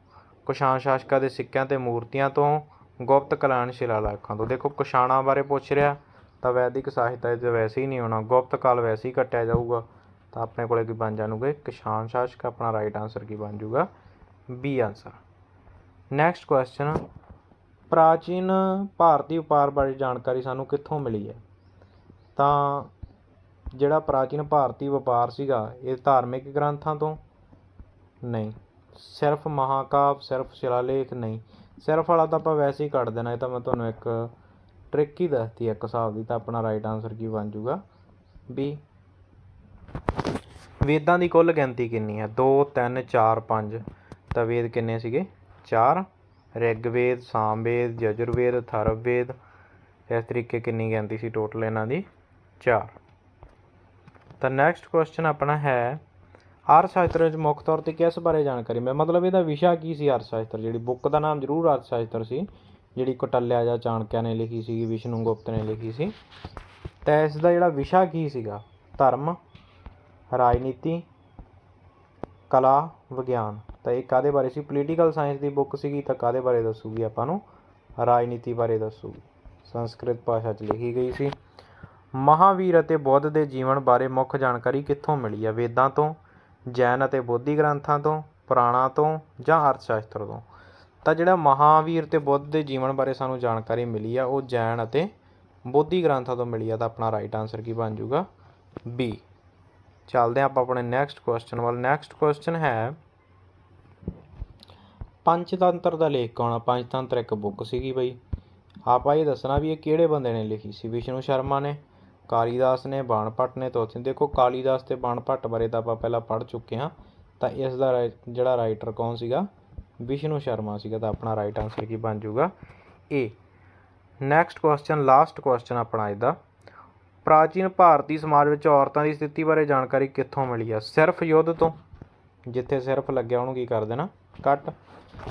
ਕੁਸ਼ਾਣ ਸ਼ਾਸਕਾਂ ਦੇ ਸਿੱਕਿਆਂ ਤੇ ਮੂਰਤੀਆਂ ਤੋਂ, ਗੁਪਤ ਕਲਾਨ ਸ਼ਿਲਾਲੇਖਾਂ ਤੋਂ। ਦੇਖੋ ਕੁਸ਼ਾਣਾਂ ਬਾਰੇ ਪੁੱਛ ਰਿਹਾ, ਤਾਂ ਵੈਦਿਕ ਸਾਹਿਤ ਹੈ ਜੇ ਵੈਸੇ ਹੀ ਨਹੀਂ ਹੋਣਾ। ਗੁਪਤ ਕਾਲ ਵੈਸੇ ਹੀ ਕੱਟਿਆ ਜਾਊਗਾ। ਤਾਂ ਆਪਣੇ ਕੋਲੇ ਕੀ ਬਣ ਜਾਣਗੇ। ਕੁਸ਼ਾਣ ਸ਼ਾਸਕ ਆਪਣਾ ਰਾਈਟ ਆਨਸਰ ਕੀ ਬਣ ਜਾਊਗਾ? ਬੀ ਆਨਸਰ ਨੈਕਸਟ ਕੁਐਸਚਨ ਪ੍ਰਾਚੀਨ ਭਾਰਤੀ ਵਪਾਰ ਬਾਰੇ ਜਾਣਕਾਰੀ ਸਾਨੂੰ ਕਿੱਥੋਂ ਮਿਲੀ ਹੈ? ਤਾਂ ਜਿਹੜਾ ਪ੍ਰਾਚੀਨ ਭਾਰਤੀ ਵਪਾਰ ਸੀਗਾ, ਇਹ ਧਾਰਮਿਕ ਗ੍ਰੰਥਾਂ ਤੋਂ? ਨਹੀਂ। ਸਿਰਫ ਮਹਾਕਾਵ, ਸਿਰਫ ਸ਼ਿਲਾਲੇਖ ਨਹੀਂ। ਸਿਰਫ ਵਾਲਾ ਤਾਂ ਆਪਾਂ ਵੈਸੇ ਹੀ ਕੱਢ ਦੇਣਾ, ਇਹ ਤਾਂ ਮੈਂ ਤੁਹਾਨੂੰ ਇੱਕ ਟ੍ਰਿਕ ਹੀ ਦੱਸਤੀ, ਇੱਕ ਹਿਸਾਬ ਦੀ ਤਾਂ ਆਪਣਾ ਰਾਈਟ ਆਨਸਰ ਕੀ ਬਣ ਜਾਊਗਾ? ਬੀ ਵੇਦਾਂ ਦੀ ਕੁੱਲ ਗਿਣਤੀ ਕਿੰਨੀ ਹੈ? 2 3 4 5 ਤਾਂ ਵੇਦ ਕਿੰਨੇ ਸੀਗੇ? 4 ਰਿਗਵੇਦ, ਸਾਮਵੇਦ, ਯਜੁਰਵੇਦ ਅਥਰਵਵੇਦ ਇਸ ਤਰੀਕੇ ਕਿੰਨੀ ਗਿਣਤੀ ਸੀ ਟੋਟਲ ਇਹਨਾਂ ਦੀ? 4 ਤਾਂ ਨੈਕਸਟ ਕੁਐਸਚਨ ਆਪਣਾ ਹੈ ਅਰਥ ਸ਼ਾਸਤਰ ਵਿੱਚ ਮੁੱਖ ਤੌਰ ਤੇ ਕਿਸ ਬਾਰੇ ਜਾਣਕਾਰੀ? ਮੈਂ ਮਤਲਬ ਇਹਦਾ ਵਿਸ਼ਾ ਕੀ ਸੀ ਅਰਥ ਸ਼ਾਸਤਰ ਜਿਹੜੀ ਬੁੱਕ ਦਾ ਨਾਮ ਜ਼ਰੂਰ ਅਰਥ ਸ਼ਾਸਤਰ ਸੀ, ਜਿਹੜੀ ਕਟਲਿਆ ਜਾਂ ਚਾਣਕਿਆ ਨੇ ਲਿਖੀ ਸੀ ਵਿਸ਼ਨੂੰ ਗੁਪਤ ਨੇ ਲਿਖੀ ਸੀ। ਤਾਂ ਇਸ ਦਾ ਜਿਹੜਾ ਵਿਸ਼ਾ ਕੀ ਸੀਗਾ? ਧਰਮ, ਰਾਜਨੀਤੀ, ਕਲਾ, ਵਿਗਿਆਨ। ਤਾਂ ਇਹ ਕਾਦੇ ਬਾਰੇ ਸੀ? ਪੋਲੀਟੀਕਲ ਸਾਇੰਸ ਦੀ ਬੁੱਕ ਸੀਗੀ, ਤਾਂ ਕਾਦੇ ਬਾਰੇ ਦੱਸੂਗੀ ਆਪਾਂ ਨੂੰ? ਰਾਜਨੀਤੀ ਬਾਰੇ ਦੱਸੂਗੀ। ਸੰਸਕ੍ਰਿਤ ਭਾਸ਼ਾ 'ਚ ਲਿਖੀ ਗਈ ਸੀ। ਮਹਾਂਵੀਰ ਅਤੇ ਬੁੱਧ ਦੇ ਜੀਵਨ ਬਾਰੇ ਮੁੱਖ ਜਾਣਕਾਰੀ ਕਿੱਥੋਂ ਮਿਲੀ ਹੈ? ਵੇਦਾਂ ਤੋਂ, ਜੈਨ ਅਤੇ ਬੋਧੀ ਗ੍ਰੰਥਾਂ ਤੋਂ, ਪੁਰਾਣਾਂ ਤੋਂ ਜਾਂ ਅਰਥ ਸ਼ਾਸਤਰ ਤੋਂ? ਤਾਂ ਜਿਹੜਾ ਮਹਾਂਵੀਰ ਅਤੇ ਬੁੱਧ ਦੇ ਜੀਵਨ ਬਾਰੇ ਸਾਨੂੰ ਜਾਣਕਾਰੀ ਮਿਲੀ ਆ, ਉਹ ਜੈਨ ਅਤੇ ਬੋਧੀ ਗ੍ਰੰਥਾਂ ਤੋਂ ਮਿਲੀ ਆ, ਤਾਂ ਆਪਣਾ ਰਾਈਟ ਆਨਸਰ ਕੀ ਬਣ ਜਾਊਗਾ? ਬੀ ਚੱਲਦੇ ਹਾਂ ਆਪਾਂ ਆਪਣੇ ਨੈਕਸਟ ਕੁਐਸਚਨ ਵੱਲ। ਨੈਕਸਟ ਕੁਐਸਚਨ ਹੈ, ਪੰਚਤੰਤਰ ਦਾ ਲੇਖ ਕੌਣ ਆ? ਪੰਚਤੰਤਰ ਇੱਕ ਬੁੱਕ ਸੀਗੀ ਬਈ। ਆਪਾਂ ਇਹ ਦੱਸਣਾ ਵੀ ਇਹ ਕਿਹੜੇ ਬੰਦੇ ਨੇ ਲਿਖੀ ਸੀ? ਵਿਸ਼ਨੂੰ ਸ਼ਰਮਾ ਨੇ ਕਾਲੀਦਾਸ ਨੇ ਬਾਣ ਭੱਟ ਨੇ ਤੋਥੀ ਦੇਖੋ ਕਾਲੀਦਾਸ ਅਤੇ ਬਾਣ ਭੱਟ ਬਾਰੇ ਤਾਂ ਆਪਾਂ ਪਹਿਲਾਂ ਪੜ੍ਹ ਚੁੱਕੇ ਹਾਂ। ਤਾਂ ਇਸ ਦਾ ਰਾਈ- ਜਿਹੜਾ ਰਾਈਟਰ ਕੌਣ ਸੀਗਾ? ਵਿਸ਼ਨੂੰ ਸ਼ਰਮਾ ਸੀਗਾ ਤਾਂ ਆਪਣਾ ਰਾਈਟ ਆਨਸਰ ਕੀ ਬਣ ਜਾਊਗਾ? A next question last question ਆਪਣਾ ਅੱਜ ਪ੍ਰਾਚੀਨ ਭਾਰਤੀ ਸਮਾਜ ਵਿੱਚ ਔਰਤਾਂ ਦੀ ਸਥਿਤੀ ਬਾਰੇ ਜਾਣਕਾਰੀ ਕਿੱਥੋਂ ਮਿਲੀ ਆ? ਸਿਰਫ ਯੁੱਧ ਤੋਂ। ਜਿੱਥੇ ਸਿਰਫ ਲੱਗਿਆ ਉਹਨੂੰ ਕੀ ਕਰ ਦੇਣਾ? ਕੱਟ।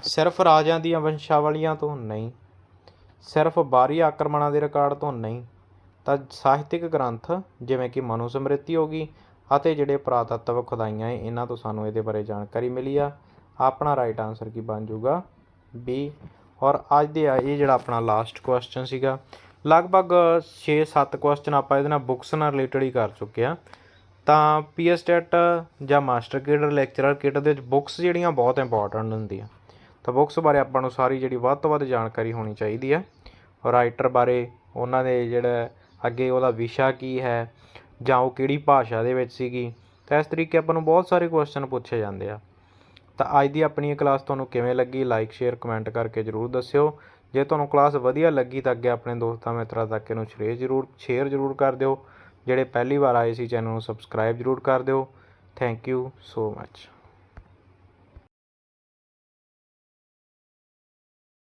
ਸਿਰਫ ਰਾਜਿਆਂ ਦੀਆਂ ਵੰਸ਼ਾਵਲੀਆਂ ਤੋਂ ਨਹੀਂ। ਸਿਰਫ ਬਾਹਰੀ ਆਕਰਮਣਾਂ ਦੇ ਰਿਕਾਰਡ ਤੋਂ ਨਹੀਂ। ਤਾਂ ਸਾਹਿਤਿਕ ਗ੍ਰੰਥ ਜਿਵੇਂ ਕਿ ਮਨੂ ਸਮ੍ਰਿਤੀ ਹੋ ਗਈ ਅਤੇ ਜਿਹੜੇ ਪੁਰਾਤੱਤਵ ਖੁਦਾਈਆਂ ਹੈ ਇਹਨਾਂ ਤੋਂ ਸਾਨੂੰ ਇਹਦੇ ਬਾਰੇ ਜਾਣਕਾਰੀ ਮਿਲੀ ਆ। ਆਪਣਾ ਰਾਈਟ ਆਨਸਰ ਕੀ ਬਣ ਜਾਊਗਾ? ਬੀ ਔਰ ਅੱਜ ਦੇ ਆ, ਇਹ ਜਿਹੜਾ ਆਪਣਾ ਲਾਸਟ ਕੁਐਸਚਨ ਸੀਗਾ, ਲਗਭਗ 6-7 ਕੁਐਸਚਨ ਆਪਾਂ ਇਹਦੇ ਨਾਲ ਬੁੱਕਸ ਨਾਲ ਰਿਲੇਟਡ ਹੀ ਕਰ ਚੁੱਕੇ ਆ। ਤਾਂ ਪੀਐਸ ਟੈਟ ਜਾਂ ਮਾਸਟਰ ਕੇਡਰ ਲੈਕਚਰਰ ਕਿਟ ਦੇ ਵਿੱਚ ਬੁੱਕਸ ਜਿਹੜੀਆਂ ਬਹੁਤ ਇੰਪੋਰਟੈਂਟ ਹੁੰਦੀਆਂ। ਤਾਂ ਬੁੱਕਸ ਬਾਰੇ ਆਪਾਂ ਨੂੰ ਸਾਰੀ ਜਿਹੜੀ ਵੱਧ ਤੋਂ ਵੱਧ ਜਾਣਕਾਰੀ ਹੋਣੀ ਚਾਹੀਦੀ ਹੈ ਰਾਈਟਰ ਬਾਰੇ, ਉਹਨਾਂ ਦੇ ਜਿਹੜਾ ਅੱਗੇ ਉਹਦਾ ਵਿਸ਼ਾ ਕੀ ਹੈ ਜਾਂ ਉਹ ਕਿਹੜੀ ਭਾਸ਼ਾ ਦੇ ਵਿੱਚ ਸੀਗੀ, ਤਾਂ ਇਸ ਤਰੀਕੇ ਆਪਾਂ ਨੂੰ ਬਹੁਤ ਸਾਰੇ ਕੁਐਸਚਨ ਪੁੱਛੇ ਜਾਂਦੇ ਆ। ਤਾਂ ਅੱਜ ਦੀ ਆਪਣੀ ਇਹ ਕਲਾਸ ਤੁਹਾਨੂੰ ਕਿਵੇਂ ਲੱਗੀ ਲਾਈਕ ਸ਼ੇਅਰ ਕਮੈਂਟ ਕਰਕੇ ਜਰੂਰ ਦੱਸਿਓ। ਜੇ ਤੁਹਾਨੂੰ ਕਲਾਸ ਵਧੀਆ ਲੱਗੀ ਤਾਂ ਅੱਗੇ ਆਪਣੇ ਦੋਸਤਾਂ ਮਿੱਤਰਾਂ ਤੱਕ ਇਹਨੂੰ ਸ਼ੇਅਰ ਜਰੂਰ ਸ਼ੇਅਰ ਜਰੂਰ ਕਰ ਦਿਓ। ਜਿਹੜੇ ਪਹਿਲੀ ਵਾਰ ਆਏ ਸੀ ਚੈਨਲ ਨੂੰ ਸਬਸਕ੍ਰਾਈਬ ਜਰੂਰ ਕਰ ਦਿਓ। Thank you so much